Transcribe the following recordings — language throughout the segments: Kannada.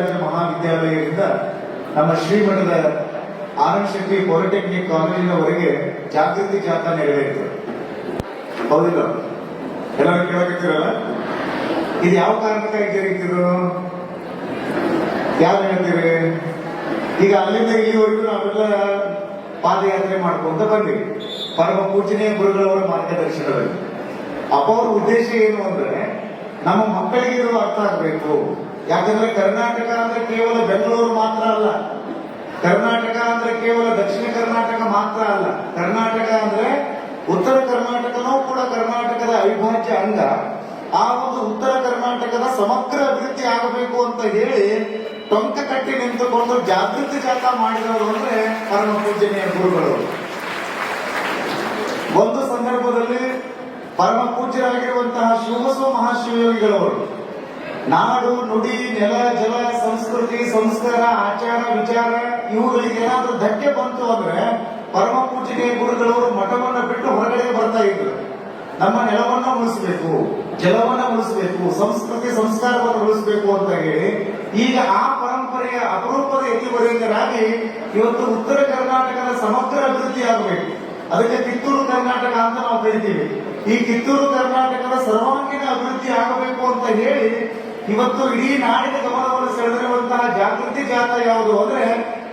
ಮಹಾವಿದ್ಯಾಲಯದಿಂದ ನಮ್ಮ ಶ್ರೀಮಠದ ಆನಂದ್ ಶೆಟ್ಟಿ ಪಾಲಿಟೆಕ್ನಿಕ್ ಕಾಲೇಜಿನವರೆಗೆ ಜಾಗೃತಿ ಜಾಥಾ ನೆರವೇರಿತು. ಹೌದಿಲ್ಲ? ಎಲ್ಲರೂ ಕೇಳಬೇಕಿರಲ್ಲ ಇದು ಯಾವ ಕಾರಣಕ್ಕಾಗಿ ಜರುಗಿದ್ರು ಯಾರು ಹೇಳ್ತೀರಿ? ಈಗ ಅಲ್ಲಿಂದ ಇಲ್ಲಿವರೆಗೂ ನಾವೆಲ್ಲ ಪಾದಯಾತ್ರೆ ಮಾಡ್ಕೊಂತ ಬಂದ್ವಿ. ಪರಮ ಪೂಜನೀಯ ಗುರುಗಳವರ ಮಾರ್ಗದರ್ಶನದಲ್ಲಿ. ಅಪ್ಪ ಅವ್ರ ಉದ್ದೇಶ ಏನು ಅಂದ್ರೆ, ನಮ್ಮ ಮಕ್ಕಳಿಗೆ ಅರ್ಥ ಆಗ್ಬೇಕು. ಯಾಕಂದ್ರೆ ಕರ್ನಾಟಕ ಅಂದ್ರೆ ಕೇವಲ ಬೆಂಗಳೂರು ಮಾತ್ರ ಅಲ್ಲ. ಕರ್ನಾಟಕ ಅಂದ್ರೆ ಕೇವಲ ದಕ್ಷಿಣ ಕರ್ನಾಟಕ ಮಾತ್ರ ಅಲ್ಲ. ಕರ್ನಾಟಕ ಅಂದ್ರೆ ಉತ್ತರ ಕರ್ನಾಟಕನೂ ಕೂಡ ಕರ್ನಾಟಕದ ಅವಿಭಾಜ್ಯ ಅಂಗ. ಆ ಒಂದು ಉತ್ತರ ಕರ್ನಾಟಕದ ಸಮಗ್ರ ಅಭಿವೃದ್ಧಿ ಆಗಬೇಕು ಅಂತ ಹೇಳಿ ಟೊಂಕ ಕಟ್ಟಿ ನಿಂತುಕೊಂಡು ಜಾಗೃತಿ ಜಾಥಾ ಮಾಡಿದವರು ಅಂದ್ರೆ ಪರಮ ಪೂಜನೀಯ ಗುರುಗಳು. ಒಂದು ಸಂದರ್ಭದಲ್ಲಿ ಪರಮ ಪೂಜ್ಯರಾಗಿರುವಂತಹ ಶಿವಬಸವ ಮಹಾಶಿವಯೋಗಿಗಳವರು. ನಾಡು, ನುಡಿ, ನೆಲ, ಜಲ, ಸಂಸ್ಕೃತಿ, ಸಂಸ್ಕಾರ, ಆಚಾರ, ವಿಚಾರ, ಇವುಗಳಿಗೆ ಏನಾದ್ರೂ ಧಕ್ಕೆ ಬಂತು ಅಂದ್ರೆ ಪರಮ ಪೂಜೆಗೆ ಗುರುಗಳವರು ಮಠವನ್ನು ಬಿಟ್ಟು ಹೊರಗಡೆ ಬರ್ತಾ ಇದ್ರು. ನಮ್ಮ ನೆಲವನ್ನ ಉಳಿಸಬೇಕು, ಜಲವನ್ನ ಉಳಿಸಬೇಕು, ಸಂಸ್ಕೃತಿ, ಸಂಸ್ಕಾರವನ್ನು ಉಳಿಸಬೇಕು ಅಂತ ಹೇಳಿ ಈಗ ಆ ಪರಂಪರೆಯ ಅಪರೂಪದ ಯತಿವರೇಂದ್ರಾಗಿ ಇವತ್ತು ಉತ್ತರ ಕರ್ನಾಟಕದ ಸಮಗ್ರ ಅಭಿವೃದ್ಧಿ ಆಗಬೇಕು. ಅದಕ್ಕೆ ಕಿತ್ತೂರು ಕರ್ನಾಟಕ ಅಂತ ನಾವು ಕರಿತೀವಿ. ಈ ಕಿತ್ತೂರು ಕರ್ನಾಟಕದ ಸರ್ವಾಂಗೀಣ ಅಭಿವೃದ್ಧಿ ಆಗಬೇಕು ಅಂತ ಹೇಳಿ ಇವತ್ತು ಇಡೀ ನಾಡಿನ ಗಮನವನ್ನು ಸೆಳೆದಿರುವಂತಹ ಜಾಗೃತಿ ಜಾತ ಯಾವುದು ಅಂದ್ರೆ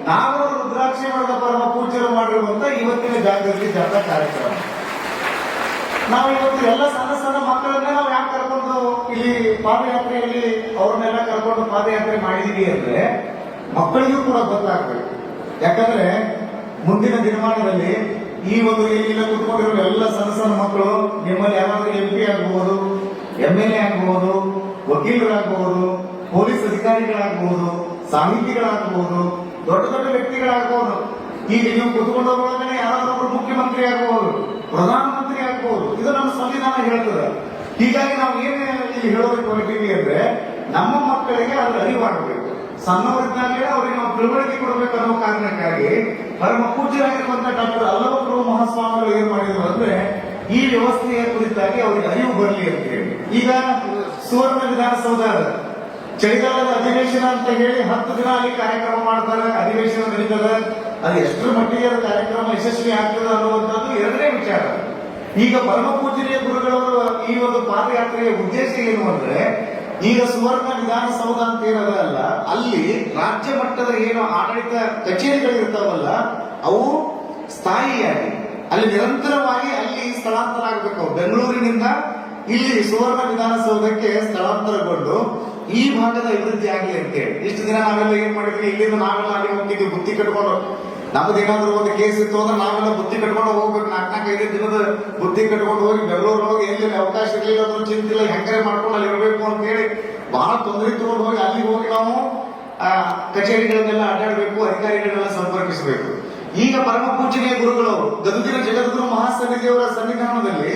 ನಾವು ರುದ್ರಾಕ್ಷಿ ಮಠದ ಪರಮ ಪೂಜ್ಯರು ಮಾಡಿರುವಂತ ಇವತ್ತಿನ ಜಾಗೃತಿ ಜಾಥಾ ಕಾರ್ಯಕ್ರಮ. ನಾವು ಇವತ್ತು ಎಲ್ಲ ಸಣ್ಣ ಸಣ್ಣ ಮಕ್ಕಳನ್ನೇ ನಾವು ಯಾಕೆ ಕರ್ಕೊಂಡು ಇಲ್ಲಿ ಪಾದಯಾತ್ರೆಯಲ್ಲಿ ಅವ್ರನ್ನೆಲ್ಲ ಕರ್ಕೊಂಡು ಪಾದಯಾತ್ರೆ ಮಾಡಿದೀವಿ ಅಂದ್ರೆ ಮಕ್ಕಳಿಗೂ ಕೂಡ ಗೊತ್ತಾಗ್ಬೇಕು. ಯಾಕಂದ್ರೆ ಮುಂದಿನ ದಿನಮಾನದಲ್ಲಿ ಈ ಒಂದು ಇಲ್ಲಿ ಕುತ್ಕೊಂಡಿರೋ ಎಲ್ಲ ಸಣ್ಣ ಸಣ್ಣ ಮಕ್ಕಳು ನಿಮ್ಮಲ್ಲಿ ಯಾರಾದ್ರೂ ಎಂ ಪಿ ಆಗ್ಬಹುದು ಎಂ ಎಲ್ ಎ ಆಗಬಹುದು ವಕೀಲರಾಗಬಹುದು, ಪೊಲೀಸ್ ಅಧಿಕಾರಿಗಳಾಗಬಹುದು, ಸಾಹಿತಿಗಳಾಗಬಹುದು, ದೊಡ್ಡ ದೊಡ್ಡ ವ್ಯಕ್ತಿಗಳಾಗಬಹುದು. ಈಗ ನೀವು ಕುತ್ಕೊಂಡವ್ರೊಳಗನೆ ಯಾರಾದ್ರೂ ಒಬ್ರು ಮುಖ್ಯಮಂತ್ರಿ ಆಗಬಹುದು ಪ್ರಧಾನಮಂತ್ರಿ ಆಗಬಹುದು ಇದು ನಮ್ಮ ಸಂವಿಧಾನ ಹೇಳ್ತದೆ. ಹೀಗಾಗಿ ನಾವು ಏನೇ ಇಲ್ಲಿ ಹೇಳೋದಕ್ಕೆ ಹೊರಟಿವಿ ಅಂದ್ರೆ, ನಮ್ಮ ಮಕ್ಕಳಿಗೆ ಅದ್ರ ಅರಿವಾಗಬೇಕು. ಸಣ್ಣವರಿದ್ದಾಗಲೇ ಅವರಿಗೆ ನಾವು ತಿಳುವಳಿಕೆ ಕೊಡಬೇಕು ಅನ್ನೋ ಕಾರಣಕ್ಕಾಗಿ ಪರಮ ಪೂಜ್ಯರಾಗಿರುವಂತಹ ಡಾಕ್ಟರ್ ಅಲ್ಲವಪ್ರಭು ಮಹಾಸ್ವಾಮಿಗಳು ಏನ್ ಮಾಡಿದ್ರು ಅಂದ್ರೆ, ಈ ವ್ಯವಸ್ಥೆಯ ಕುರಿತಾಗಿ ಅವರಿಗೆ ಅರಿವು ಬರಲಿ ಅಂತ ಹೇಳಿ. ಈಗ ಸುವರ್ಣ ವಿಧಾನಸೌಧ. ಚಳಿಗಾಲದ ಅಧಿವೇಶನ ಅಂತ ಹೇಳಿ ಹತ್ತು ದಿನ ಅಲ್ಲಿ ಕಾರ್ಯಕ್ರಮ ಮಾಡ್ತಾರೆ. ಅಧಿವೇಶನ ನಡೀತದೆ. ಅದು ಎಷ್ಟರ ಮಟ್ಟಿಗೆ ಕಾರ್ಯಕ್ರಮ ಯಶಸ್ವಿ ಆಗ್ತದೆ ಅನ್ನುವಂಥದ್ದು ಎರಡನೇ ವಿಚಾರ. ಈಗ ಪರಮ ಪೂಜನೀಯ ಗುರುಗಳವರ ಈ ಒಂದು ಪಾದಯಾತ್ರೆಯ ಉದ್ದೇಶ ಏನು ಅಂದ್ರೆ, ಈಗ ಸುವರ್ಣ ವಿಧಾನಸೌಧ ಅಂತ ಏನದಲ್ಲ ಅಲ್ಲಿ ರಾಜ್ಯ ಮಟ್ಟದ ಏನು ಆಡಳಿತ ಕಚೇರಿಗಳಿರ್ತಾವಲ್ಲ, ಅವು ಸ್ಥಾಯಿಯಾಗಿ, ಅಲ್ಲಿ ನಿರಂತರವಾಗಿ ಅಲ್ಲಿ ಸ್ಥಳಾಂತರ ಆಗಬೇಕು ಬೆಂಗಳೂರಿನಿಂದ ಇಲ್ಲಿ ಸುವರ್ಣ ವಿಧಾನಸೌಧಕ್ಕೆ ಸ್ಥಳಾಂತರಗೊಂಡು ಈ ಭಾಗದ ಅಭಿವೃದ್ಧಿ ಆಗಲಿ ಅಂತೇಳಿ ಇಷ್ಟು ದಿನ ನಾವೆಲ್ಲ ಏನ್ ಮಾಡಿದ್ವಿ? ಇಲ್ಲಿಂದ ನಾವೆಲ್ಲ ಅಲ್ಲಿ ಹೋಗಿದ್ವಿ ಬುತ್ತಿ ಕಟ್ಕೊಂಡು. ನಮ್ದು ಏನಾದ್ರು ಒಂದು ಕೇಸ್ ಇತ್ತು ಅಂದ್ರೆ ನಾವೆಲ್ಲ ಬುತ್ತಿ ಕಟ್ಕೊಂಡು ಹೋಗ್ಬೇಕು. ನಾಲ್ಕು ನಾಲ್ಕು ಐದು ದಿನದ ಬುತ್ತಿ ಕಟ್ಕೊಂಡು ಹೋಗಿ ಬೆಂಗಳೂರು ಹೋಗಿ ಎಲ್ಲಿ ಅವಕಾಶ ಇರಲಿಲ್ಲ ಅಂದ್ರೆ ಚಿಂತಿಲ್ಲ ಹೆಂಗಾರೆ ಮಾಡ್ಕೊಂಡು ಅಲ್ಲಿ ಇರಬೇಕು ಅಂತ ಹೇಳಿ ಬಹಳ ತೊಂದರೆ ತಗೊಂಡು ಹೋಗಿ ಅಲ್ಲಿ ಹೋಗಿ ನಾವು ಆ, ಕಚೇರಿಗಳನ್ನೆಲ್ಲ ಅಡ್ಡಾಡಬೇಕು ಅಧಿಕಾರಿಗಳನ್ನೆಲ್ಲ ಸಂಪರ್ಕಿಸಬೇಕು. ಈಗ ಪರಮ ಪೂಜನೀಯ ಗುರುಗಳು ಗದುಗಿನ ಜಗದ್ಗುರು ಮಹಾಸಮಿತಿಯವರ ಸನ್ನಿಧಾನದಲ್ಲಿ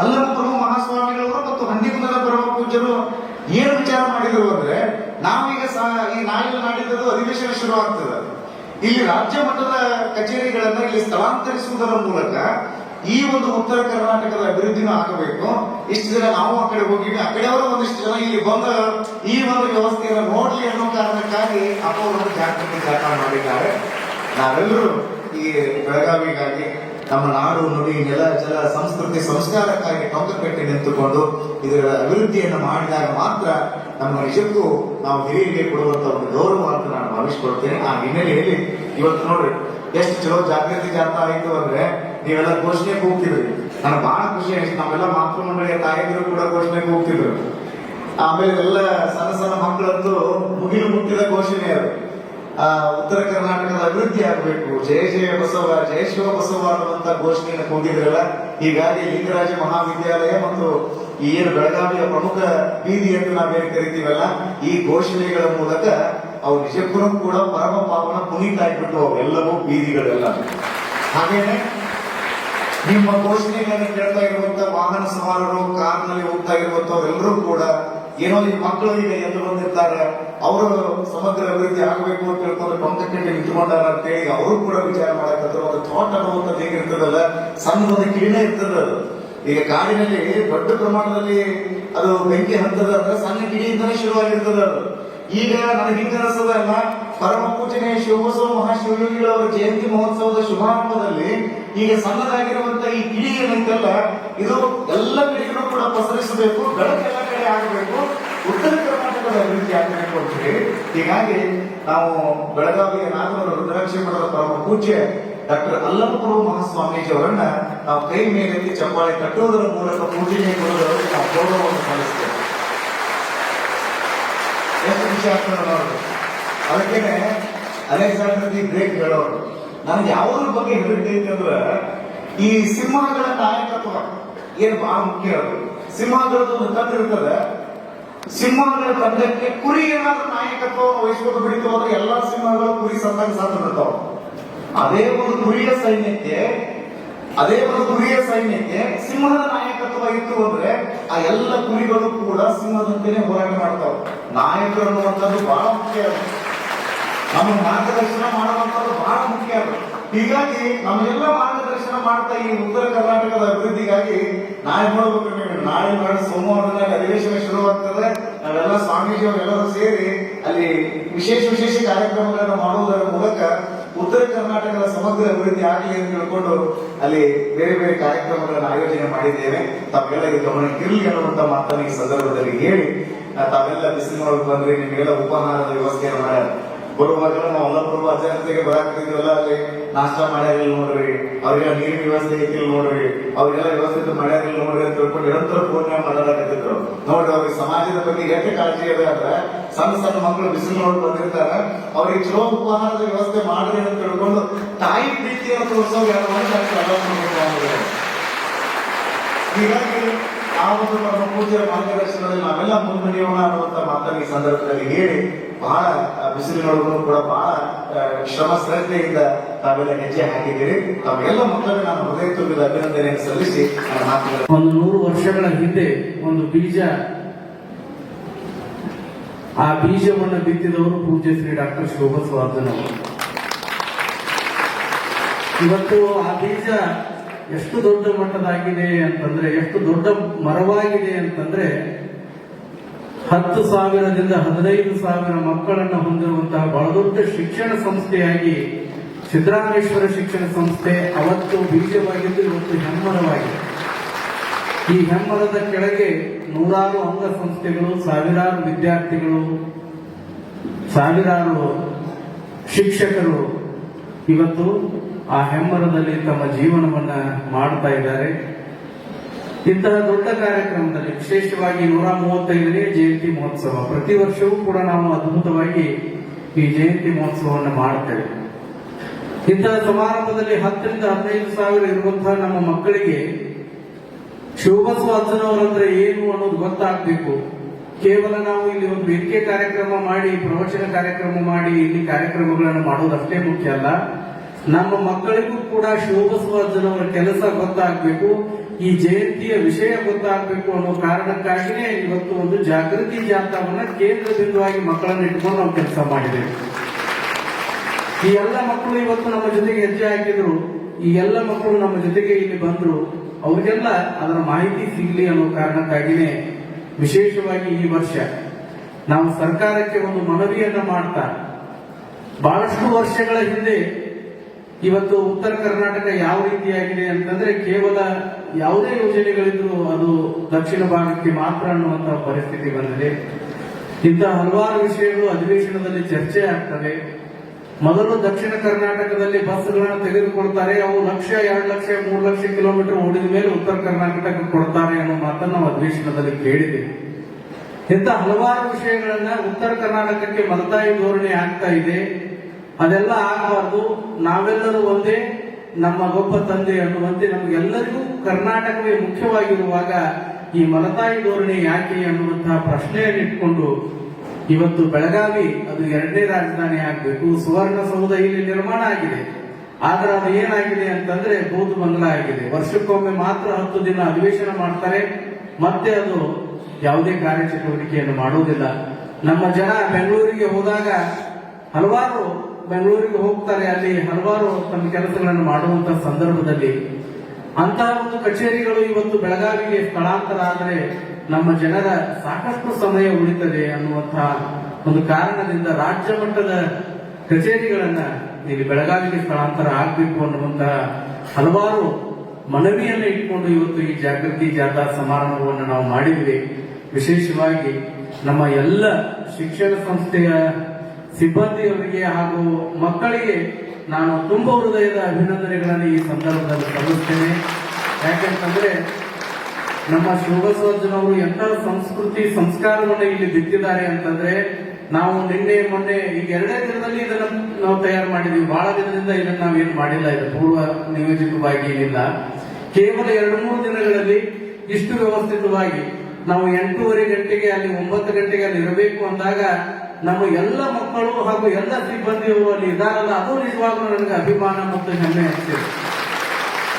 ಅಲ್ಲಮ ಪ್ರಭು ಮಹಾಸ್ವಾಮಿಗಳವರು ಮತ್ತು ಹಂದಿಗುಂದದ ಪರಮ ಪೂಜ್ಯರು ಏನು ವಿಚಾರ ಮಾಡಿದ್ರು ಅಂದ್ರೆ, ನಾವೀಗ ಈ ನಾಳೆ ನಾಡಿದ್ದು ಅಧಿವೇಶನ ಶುರು ಆಗ್ತದೆ ಇಲ್ಲಿ ರಾಜ್ಯ ಮಟ್ಟದ ಕಚೇರಿಗಳನ್ನ ಇಲ್ಲಿ ಸ್ಥಳಾಂತರಿಸುವುದರ ಮೂಲಕ ಈ ಒಂದು ಉತ್ತರ ಕರ್ನಾಟಕದ ಅಭಿವೃದ್ಧಿನೂ ಆಗಬೇಕು. ಇಷ್ಟು ಜನ ನಾವು ಆ ಕಡೆ ಹೋಗಿವಿ. ಆ ಕಡೆಯವರು ಒಂದಿಷ್ಟು ಜನ ಇಲ್ಲಿ ಬಂದ ಈ ಒಂದು ವ್ಯವಸ್ಥೆಯನ್ನು ನೋಡಲಿ ಅನ್ನೋ ಕಾರಣಕ್ಕಾಗಿ ಅಪ್ಪವರು ಜಾಗೃತಿ ಜಾಥಾ ಮಾಡಿದ್ದಾರೆ. ನಾವೆಲ್ಲರೂ ಈ ಬೆಳಗಾವಿಗಾಗಿ ನಮ್ಮ ನಾಡು ನುಡಿ ನೆಲ ಜಲ ಸಂಸ್ಕೃತಿ ಸಂಸ್ಕಾರಕ್ಕಾಗಿ ಟೊಂಕ ಕಟ್ಟಿ ನಿಂತುಕೊಂಡು ಇದರ ಅಭಿವೃದ್ಧಿಯನ್ನು ಮಾಡಿದಾಗ ಮಾತ್ರ ನಮ್ಮ ನಿಜಕ್ಕೂ ನಾವು ಹಿರಿಯರಿಗೆ ಕೊಡುವಂತ ಒಂದು ಗೌರವ ಅಂತ ನಾನು ಭಾವಿಸ್ಕೊಳ್ತೇನೆ. ಆ ಹಿನ್ನೆಲೆಯಲ್ಲಿ ಇವತ್ತು ನೋಡ್ರಿ, ಎಷ್ಟು ಚಲೋ ಜಾಗೃತಿ ಜಾಥಾ ಆಯಿತು ಅಂದ್ರೆ ನೀವೆಲ್ಲ ಘೋಷಣೆ ಕೂಗ್ತಿದ್ರಿ. ನನಗೆ ಬಹಳ ಖುಷಿ ಆಯ್ತು ನಾವೆಲ್ಲ ಮಾತೃ ಮಂಡಳಿಯ ತಾಯಂದಿರು ಕೂಡ ಘೋಷಣೆ ಕೂಗ್ತಿದ್ರು. ಆಮೇಲೆ ಎಲ್ಲ ಸಣ್ಣ ಸಣ್ಣ ಮಕ್ಕಳಂತೂ ಮುಗಿಲು ಮುಟ್ಟಿದ ಘೋಷಣೆ ಅದು. ಉತ್ತರ ಕರ್ನಾಟಕದ ಅಭಿವೃದ್ಧಿ ಆಗಬೇಕು. ಜಯ ಜಯ ಬಸವ, ಜಯ ಶಿವ ಬಸವ ಅನ್ನುವಂತ ಘೋಷಣೆಯನ್ನು ಕೂಗಿದ್ರಲ್ಲ, ಹೀಗಾಗಿ ಲಿಂಗರಾಜ ಮಹಾವಿದ್ಯಾಲಯ ಮತ್ತು ಈ ಏನು ಬೆಳಗಾವಿಯ ಪ್ರಮುಖ ಬೀದಿ ಎಂದು ನಾವೇನು ಕರಿತೀವಲ್ಲ, ಈ ಘೋಷಣೆಗಳ ಮೂಲಕ ಅವು ನಿಜಕ್ಕೂ ಕೂಡ ಪರಮ ಪಾವನ ಪುನೀತ ಆಗ್ಬಿಟ್ಟು ಅವೆಲ್ಲವೂ ಬೀದಿಗಳೆಲ್ಲ. ಹಾಗೇನೆ, ನಿಮ್ಮ ಘೋಷಣೆಗಳನ್ನು ಕೇಳ್ತಾ ಇರುವಂತ ವಾಹನ ಸವಾರರು, ಕಾರ್ನಲ್ಲಿ ಹೋಗ್ತಾ ಇರುವಂತವರೆಲ್ಲರೂ ಕೂಡ ಏನೋ ನಿಮ್ಮ ಮಕ್ಕಳು ಈಗ ಎದ್ದು ಬಂದಿರ್ತಾರೆ. ಅವರು ಸಮಗ್ರ ಅಭಿವೃದ್ಧಿ ಆಗಬೇಕು ಅಂತ ಹೇಳ್ಕೊಂಡು ಟೊಂಕಕ್ಕೆ ನಿಂತ್ಕೊಂಡಾರ ಅಂತ ಹೇಳಿ ಅವರು ಕೂಡ ವಿಚಾರ ಮಾಡಕತ್ತಾರ ಒಂದು ಥಾಟ್ ಅನ್ನುವಂಥದ್ದು ಹೇಗಿರ್ತದಲ್ಲ ಸಣ್ಣ ಒಂದು ಕಿಡಿನೇ ಇರ್ತದ ಈಗ ಕಾಡಿನಲ್ಲಿ ದೊಡ್ಡ ಪ್ರಮಾಣದಲ್ಲಿ ಅದು ಬೆಂಕಿ ಹತ್ತದ ಅಂದ್ರೆ ಸಣ್ಣ ಕಿಡಿಯಿಂದನೇ ಶುರುವಾಗಿರ್ತದ ಅದು. ಈಗ ನನಗೆ ಹಿಂಗ ಅಲ್ಲ ಪರಮ ಪೂಜನೆ ಶಿವಬಸವ ಮಹಾಶಿವಯೋಗಿಗಳವರ ಜಯಂತಿ ಮಹೋತ್ಸವದ ಶುಭಾರಂಭದಲ್ಲಿ ಈಗ ಸಣ್ಣದಾಗಿರುವಂತ ಈ ಕಿಡಿ ಏನಂತಲ್ಲ ಇದು ಎಲ್ಲ ಕಿಡಿಗಳು ಕೂಡ ಪಸರಿಸಬೇಕು, ಬೆಳಕೆಲ್ಲ ಆಗಬೇಕು ಉತ್ತರ ಕರ್ನಾಟಕದ ಅಭಿವೃದ್ಧಿ ಆಗಬೇಕು ಅಂತ ಹೇಳಿ ಹೀಗಾಗಿ ನಾವು ಬೆಳಗಾವಿಯ ನಾಗರ ರುದ್ರಾಕ್ಷಿ ಮಠದ ಪರಮ ಪೂಜ್ಯ ಡಾಕ್ಟರ್ ಅಲ್ಲಮಪ್ರಭು ಮಹಾಸ್ವಾಮೀಜಿ ಅವರನ್ನ ನಾವು ಕೈ ಮೇಲೆತ್ತಿ ಚಪ್ಪಾಳೆ ಕಟ್ಟುವುದರ ಮೂಲಕ ಪೂಜನೆ ಕೊಡುವುದರಲ್ಲಿ ನಾವು ಗೌರವವನ್ನು ಸಲ್ಲಿಸ್ತೇವೆ. ಎಷ್ಟು ವಿಷಯ ಆಗ್ತದೆ ಅದಕ್ಕೇನೆ ಅಲೆಕ್ಸಾಂಡರ್ ದಿ ಗ್ರೇಟ್ ಹೇಳೋರು. ನನಗೆ ಯಾವುದ್ರ ಬಗ್ಗೆ ಐತೆ ಅಂದ್ರೆ ಈ ಸಿಂಹಗಳ ನಾಯಕತ್ವ ಏನು ಬಹಳ ಮುಖ್ಯ ಅದು. ಸಿಂಹಗಳದ್ದು ಒಂದು ಇರ್ತದೆ ಸಿಂಹಗಳ ತಂಡಕ್ಕೆ ಕುರಿ ಏನಾದ್ರೂ ನಾಯಕತ್ವ ವಹಿಸ್ಕೊಂಡು ಬಿಡಿತು ಅಂದ್ರೆ ಎಲ್ಲಾ ಸಿಂಹಗಳು ಕುರಿ ಸಂದಾಗ ಸಾಧ್ಯ ಅದೇ ಒಂದು ಕುರಿಯ ಸೈನ್ಯಕ್ಕೆ, ಅದೇ ಒಂದು ಕುರಿಯ ಸೈನ್ಯಕ್ಕೆ ಸಿಂಹದ ನಾಯಕತ್ವ ಇತ್ತು ಅಂದ್ರೆ ಆ ಎಲ್ಲ ಕುರಿಗಳು ಕೂಡ ಸಿಂಹದಂತೆಯೇ ಹೋರಾಟ ಮಾಡ್ತಾವೆ ನಾಯಕರು ಅನ್ನುವಂಥದ್ದು ಬಹಳ ಮುಖ್ಯ. ನಮ್ಮ ಮಾರ್ಗದರ್ಶನ ಮಾಡುವಂಥದ್ದು ಬಹಳ ಮುಖ್ಯ. ಹೀಗಾಗಿ ನಮ್ಮೆಲ್ಲ ಮಾರ್ಗದರ್ಶನ ಮಾಡ್ತಾ ಈ ಉತ್ತರ ಕರ್ನಾಟಕದ ಅಭಿವೃದ್ಧಿಗಾಗಿ ನಾಳೆ ನೋಡ್ಬೇಕು ನೀವು ನಾಳೆ ನಾಳೆ ಸೋಮವಾರದಲ್ಲಿ ಅಧಿವೇಶನ ಶುರುವಾಗ್ತದೆ. ನಾವೆಲ್ಲ ಸ್ವಾಮೀಜಿ ಅವರೆಲ್ಲರೂ ಸೇರಿ ಅಲ್ಲಿ ವಿಶೇಷ ವಿಶೇಷ ಕಾರ್ಯಕ್ರಮಗಳನ್ನು ಮಾಡುವುದರ ಮೂಲಕ ಉತ್ತರ ಕರ್ನಾಟಕದ ಸಮಗ್ರ ಅಭಿವೃದ್ಧಿ ಆಗಲಿ ಅಂತ ತಿಳ್ಕೊಂಡು ಅಲ್ಲಿ ಬೇರೆ ಬೇರೆ ಕಾರ್ಯಕ್ರಮಗಳನ್ನು ಆಯೋಜನೆ ಮಾಡಿದ್ದೇವೆ. ತಾವೆಲ್ಲ ಗಮನಕ್ಕಿರಲಿ ಅನ್ನುವಂತ ಮಾತನ್ನು ಈ ಸಂದರ್ಭದಲ್ಲಿ ಹೇಳಿ ತಾವೆಲ್ಲ ಬಿಸಿಲು ನೋಡಕ್ ಬಂದ್ರೆ ನಿಮಗೆಲ್ಲ ಉಪಹಾರದ ವ್ಯವಸ್ಥೆಯನ್ನು ಮಾಡ್ಯಾರ ಬರುವಾಗ ನಾವು ಅಲ್ಲಪ್ರಭು ಅಜ್ಜನತೆಗೆ ಬರಾಕ್ತಿದ್ವಲ್ಲ ಅಲ್ಲಿ ನಾಷ್ಟ ಮಾಡ್ಯಾರಿಲ್ಲ ನೋಡ್ರಿ. ಅವ್ರಿಗೆಲ್ಲ ನೀರಿನ ವ್ಯವಸ್ಥೆ ಐತಿಲ್ಲ ನೋಡ್ರಿ. ಅವ್ರಿಗೆಲ್ಲ ವ್ಯವಸ್ಥೆ ಮಾಡ್ಯಾರಿಲ್ಲ ನೋಡ್ರಿ ಅಂತ ತಿಳ್ಕೊಂಡು ನಿರಂತರ ಪೂರ್ಣ ಮಾತಾಡಕತ್ತಿದ್ರು. ನೋಡ್ರಿ, ಅವ್ರಿಗೆ ಸಮಾಜದ ಬಗ್ಗೆ ಎಷ್ಟು ಕಾಳಜಿ ಇದೆ ಅಂದ್ರೆ ಸಣ್ಣ ಸಣ್ಣ ಮಕ್ಕಳು ಬಿಸಿಲು ನೋಡಿ ಬಂದಿರ್ತಾರೆ, ಅವ್ರಿಗೆ ಚಲೋ ಉಪಹಾರದ ವ್ಯವಸ್ಥೆ ಮಾಡ್ರಿ ಅಂತ ತಿಳ್ಕೊಂಡು ತಾಯಿ ಪ್ರೀತಿಯನ್ನು ತೋರಿಸೋ. ಹೀಗಾಗಿ ಆ ಒಂದು ನಮ್ಮ ಪೂಜ್ಯರ ಮಾರ್ಗದರ್ಶನದಲ್ಲಿ ನಾವೆಲ್ಲ ಮುಂದುವರಿಯೋಣ ಅನ್ನುವಂತ ಮಾತನ್ನು ಈ ಸಂದರ್ಭದಲ್ಲಿ ಹೇಳಿ ಬಹಳ ಬಿಸಿಲಿನೊಳಗೂ ಕೂಡ ಬಹಳ ಶ್ರಮ ಶ್ರದ್ಧೆಯಿಂದ ತಾವೆಲ್ಲ ಹೆಜ್ಜೆ ಹಾಕಿದ್ದೀರಿ. ತಾವೆಲ್ಲ ಮಕ್ಕಳಿಗೆ ನಾನು ಹೃದಯ ತುಂಬಿದ ಅಭಿನಂದನೆಯನ್ನು ಸಲ್ಲಿಸಿ ಒಂದು ನೂರು ವರ್ಷಗಳ ಹಿಂದೆ ಒಂದು ಬೀಜ, ಆ ಬೀಜವನ್ನು ಬಿತ್ತಿದವರು ಪೂಜ್ಯ ಶ್ರೀ ಡಾಕ್ಟರ್ ಶೋಭಸ್ವಾರ್ಧನ್ ಅವರು. ಇವತ್ತು ಆ ಬೀಜ ಎಷ್ಟು ದೊಡ್ಡ ಮಟ್ಟದಾಗಿದೆ ಅಂತಂದ್ರೆ, ಎಷ್ಟು ದೊಡ್ಡ ಮರವಾಗಿದೆ ಅಂತಂದ್ರೆ ಹತ್ತು ಸಾವಿರದಿಂದ ಹದಿನೈದು ಸಾವಿರ ಮಕ್ಕಳನ್ನು ಹೊಂದಿರುವಂತಹ ಬಹಳ ದೊಡ್ಡ ಶಿಕ್ಷಣ ಸಂಸ್ಥೆಯಾಗಿ ಸಿದ್ದರಾಮೇಶ್ವರ ಶಿಕ್ಷಣ ಸಂಸ್ಥೆ ಅವತ್ತು ಬೀಜವಾಗಿದ್ದು ಇವತ್ತು ಹೆಮ್ಮರವಾಗಿದೆ. ಈ ಹೆಮ್ಮರದ ಕೆಳಗೆ ನೂರಾರು ಅಂಗ ಸಂಸ್ಥೆಗಳು ಸಾವಿರಾರು ವಿದ್ಯಾರ್ಥಿಗಳು, ಸಾವಿರಾರು ಶಿಕ್ಷಕರು ಇವತ್ತು ಆ ಹೆಮ್ಮರದಲ್ಲಿ ತಮ್ಮ ಜೀವನವನ್ನ ಮಾಡ್ತಾ ಇದ್ದಾರೆ. ಇಂತಹ ದೊಡ್ಡ ಕಾರ್ಯಕ್ರಮದಲ್ಲಿ ವಿಶೇಷವಾಗಿ ನೂರ ಮೂವತ್ತೈದನೇ ಜಯಂತಿ ಮಹೋತ್ಸವ. ಪ್ರತಿ ವರ್ಷವೂ ಕೂಡ ನಾವು ಅದ್ಭುತವಾಗಿ ಈ ಜಯಂತಿ ಮಹೋತ್ಸವವನ್ನು ಮಾಡ್ತೇವೆ. ಇಂತಹ ಸಮಾರಂಭದಲ್ಲಿ ಹತ್ತರಿಂದ ಹದಿನೈದು ಸಾವಿರ ಇರುವಂತಹ ನಮ್ಮ ಮಕ್ಕಳಿಗೆ ಶಿವಬಸವಾರ್ಜನವರಂದ್ರೆ ಏನು ಅನ್ನೋದು ಗೊತ್ತಾಗಬೇಕು. ಕೇವಲ ನಾವು ಇಲ್ಲಿ ಒಂದು ವೇದಿಕೆ ಕಾರ್ಯಕ್ರಮ ಮಾಡಿ, ಪ್ರವಚನ ಕಾರ್ಯಕ್ರಮ ಮಾಡಿ, ಇಲ್ಲಿ ಕಾರ್ಯಕ್ರಮಗಳನ್ನು ಮಾಡೋದಷ್ಟೇ ಮುಖ್ಯ ಅಲ್ಲ. ನಮ್ಮ ಮಕ್ಕಳಿಗೂ ಕೂಡ ಶಿವಬಸವಾರ್ಜನವರ ಕೆಲಸ ಗೊತ್ತಾಗಬೇಕು. ಈ ಜಯಂತಿಯ ವಿಷಯ ಗೊತ್ತಾಗಬೇಕು ಅನ್ನೋ ಕಾರಣಕ್ಕಾಗಿಯೇ ಇವತ್ತು ಒಂದು ಜಾಗೃತಿ ಜಾಥಾವನ್ನ ಕೇಂದ್ರ ಬಿಂದುವಾಗಿ ಮಕ್ಕಳನ್ನು ಇಟ್ಕೊಂಡು ನಾವು ಕೆಲಸ ಮಾಡಿದ್ದೇವೆ. ಈ ಎಲ್ಲ ಮಕ್ಕಳು ಇವತ್ತು ನಮ್ಮ ಜೊತೆಗೆ ಹೆಜ್ಜೆ ಹಾಕಿದ್ರು. ಈ ಎಲ್ಲ ಮಕ್ಕಳು ನಮ್ಮ ಜೊತೆಗೆ ಇಲ್ಲಿ ಬಂದ್ರು. ಅವರಿಗೆಲ್ಲ ಅದರ ಮಾಹಿತಿ ಸಿಗ್ಲಿ ಅನ್ನೋ ಕಾರಣಕ್ಕಾಗಿನೇ ವಿಶೇಷವಾಗಿ ಈ ವರ್ಷ ನಾವು ಸರ್ಕಾರಕ್ಕೆ ಒಂದು ಮನವಿಯನ್ನ ಮಾಡ್ತಾ, ಬಹಳಷ್ಟು ವರ್ಷಗಳ ಹಿಂದೆ ಇವತ್ತು ಉತ್ತರ ಕರ್ನಾಟಕ ಯಾವ ರೀತಿಯಾಗಿದೆ ಅಂತಂದ್ರೆ ಕೇವಲ ಯಾವುದೇ ಯೋಜನೆಗಳಿದ್ರು ಅದು ದಕ್ಷಿಣ ಭಾಗಕ್ಕೆ ಮಾತ್ರ ಅನ್ನುವಂತಹ ಪರಿಸ್ಥಿತಿ ಬಂದಿದೆ. ಇಂತಹ ಹಲವಾರು ವಿಷಯಗಳು ಅಧಿವೇಶನದಲ್ಲಿ ಚರ್ಚೆ ಆಗ್ತದೆ ಮೊದಲು ದಕ್ಷಿಣ ಕರ್ನಾಟಕದಲ್ಲಿ ಬಸ್ಗಳನ್ನು ತೆಗೆದುಕೊಳ್ತಾರೆ. ಅವು ಲಕ್ಷ, ಎರಡು ಲಕ್ಷ, ಮೂರು ಲಕ್ಷ ಕಿಲೋಮೀಟರ್ ಓಡಿದ ಮೇಲೆ ಉತ್ತರ ಕರ್ನಾಟಕಕ್ಕೆ ಕೊಡ್ತಾರೆ ಅನ್ನೋ ಮಾತನ್ನು ನಾವು ಅಧಿವೇಶನದಲ್ಲಿ ಕೇಳಿದ್ದೇವೆ ಇಂಥ ಹಲವಾರು ವಿಷಯಗಳನ್ನ ಉತ್ತರ ಕರ್ನಾಟಕಕ್ಕೆ ಮಲತಾಯಿ ಧೋರಣೆ ಆಗ್ತಾ ಇದೆ. ಅದೆಲ್ಲ ಆಗಬಾರ್ದು. ನಾವೆಲ್ಲರೂ ಒಂದೇ, ನಮ್ಮ ಗೊಬ್ಬ ತಂದೆ ಅನ್ನುವಂತೆ ನಮಗೆಲ್ಲರಿಗೂ ಕರ್ನಾಟಕವೇ ಮುಖ್ಯವಾಗಿರುವಾಗ ಈ ಮಲತಾಯಿ ಧೋರಣೆ ಯಾಕೆ ಅನ್ನುವಂತಹ ಪ್ರಶ್ನೆಯನ್ನು ಇಟ್ಕೊಂಡು ಇವತ್ತು ಬೆಳಗಾವಿ ಅದು ಎರಡನೇ ರಾಜಧಾನಿ ಆಗಬೇಕು. ಸುವರ್ಣಸೌಧ ಇಲ್ಲಿ ನಿರ್ಮಾಣ ಆಗಿದೆ. ಆದ್ರೆ ಅದು ಏನಾಗಿದೆ ಅಂತಂದ್ರೆ ಬೌದ್ಧ ಬಂಗ್ಲ ಆಗಿದೆ. ವರ್ಷಕ್ಕೊಮ್ಮೆ ಮಾತ್ರ ಹತ್ತು ದಿನ ಅಧಿವೇಶನ ಮಾಡ್ತಾರೆ. ಮತ್ತೆ ಅದು ಯಾವುದೇ ಕಾರ್ಯಚಟುವಟಿಕೆಯನ್ನು ಮಾಡುವುದಿಲ್ಲ. ನಮ್ಮ ಜನ ಬೆಂಗಳೂರಿಗೆ ಹೋದಾಗ ಹಲವಾರು ಬೆಂಗಳೂರಿಗೆ ಹೋಗ್ತಾರೆ, ಅಲ್ಲಿ ಹಲವಾರು ತಮ್ಮ ಕೆಲಸಗಳನ್ನು ಮಾಡುವಂತ ಸಂದರ್ಭದಲ್ಲಿ ಅಂತಹ ಒಂದು ಕಚೇರಿಗಳು ಇವತ್ತು ಬೆಳಗಾವಿಗೆ ಸ್ಥಳಾಂತರ ಆದರೆ ನಮ್ಮ ಜನರ ಸಾಕಷ್ಟು ಸಮಯ ಉಳಿತದೆ ಅನ್ನುವಂತಹ ಒಂದು ಕಾರಣದಿಂದ ರಾಜ್ಯ ಮಟ್ಟದ ಕಚೇರಿಗಳನ್ನ ಇಲ್ಲಿ ಬೆಳಗಾವಿಗೆ ಸ್ಥಳಾಂತರ ಆಗಬೇಕು ಅನ್ನುವಂತಹ ಹಲವಾರು ಮನವಿಯನ್ನು ಇಟ್ಕೊಂಡು ಇವತ್ತು ಈ ಜಾಗೃತಿ ಜಾಥಾ ಸಮಾರಂಭವನ್ನು ನಾವು ಮಾಡಿದ್ವಿ. ವಿಶೇಷವಾಗಿ ನಮ್ಮ ಎಲ್ಲ ಶಿಕ್ಷಣ ಸಂಸ್ಥೆಯ ಸಿಬ್ಬಂದಿಯವರಿಗೆ ಹಾಗೂ ಮಕ್ಕಳಿಗೆ ನಾನು ತುಂಬ ಹೃದಯದ ಅಭಿನಂದನೆಗಳನ್ನು ಈ ಸಂದರ್ಭದಲ್ಲಿ ಸಲ್ಲಿಸ್ತೇನೆ. ಯಾಕೆಂತಂದ್ರೆ ನಮ್ಮ ಶಿವಬಸವಜ್ಜನವರು ಎಂತ ಸಂಸ್ಕೃತಿ ಸಂಸ್ಕಾರವನ್ನು ಇಲ್ಲಿ ಬಿತ್ತಿದ್ದಾರೆ ಅಂತಂದ್ರೆ ನಾವು ನಿನ್ನೆ ಮೊನ್ನೆ ಈಗ ಎರಡೇ ದಿನದಲ್ಲಿ ಇದನ್ನು ನಾವು ತಯಾರು ಮಾಡಿದೀವಿ. ಬಹಳ ದಿನದಿಂದ ಇದನ್ನ ನಾವು ಏನು ಮಾಡಿಲ್ಲ. ಇದು ಪೂರ್ವ ನಿಯೋಜಿತವಾಗಿ ಏನಿಲ್ಲ. ಕೇವಲ ಎರಡು ಮೂರು ದಿನಗಳಲ್ಲಿ ಇಷ್ಟು ವ್ಯವಸ್ಥಿತವಾಗಿ ನಾವು ಎಂಟೂವರೆ ಗಂಟೆಗೆ ಅಲ್ಲಿ ಒಂಬತ್ತು ಗಂಟೆಗೆ ಅಲ್ಲಿ ಇರಬೇಕು ಅಂದಾಗ ನಮ್ಮ ಎಲ್ಲ ಮಕ್ಕಳು ಹಾಗೂ ಎಲ್ಲ ಸಿಬ್ಬಂದಿಯವರು ಅಲ್ಲಿ ಇದ್ದಾರಲ್ಲ, ಅದು ನಿಜವಾಗ್ಲೂ ನನಗೆ ಅಭಿಮಾನ ಮತ್ತು ಹೆಮ್ಮೆ ಆಗ್ತಿದೆ.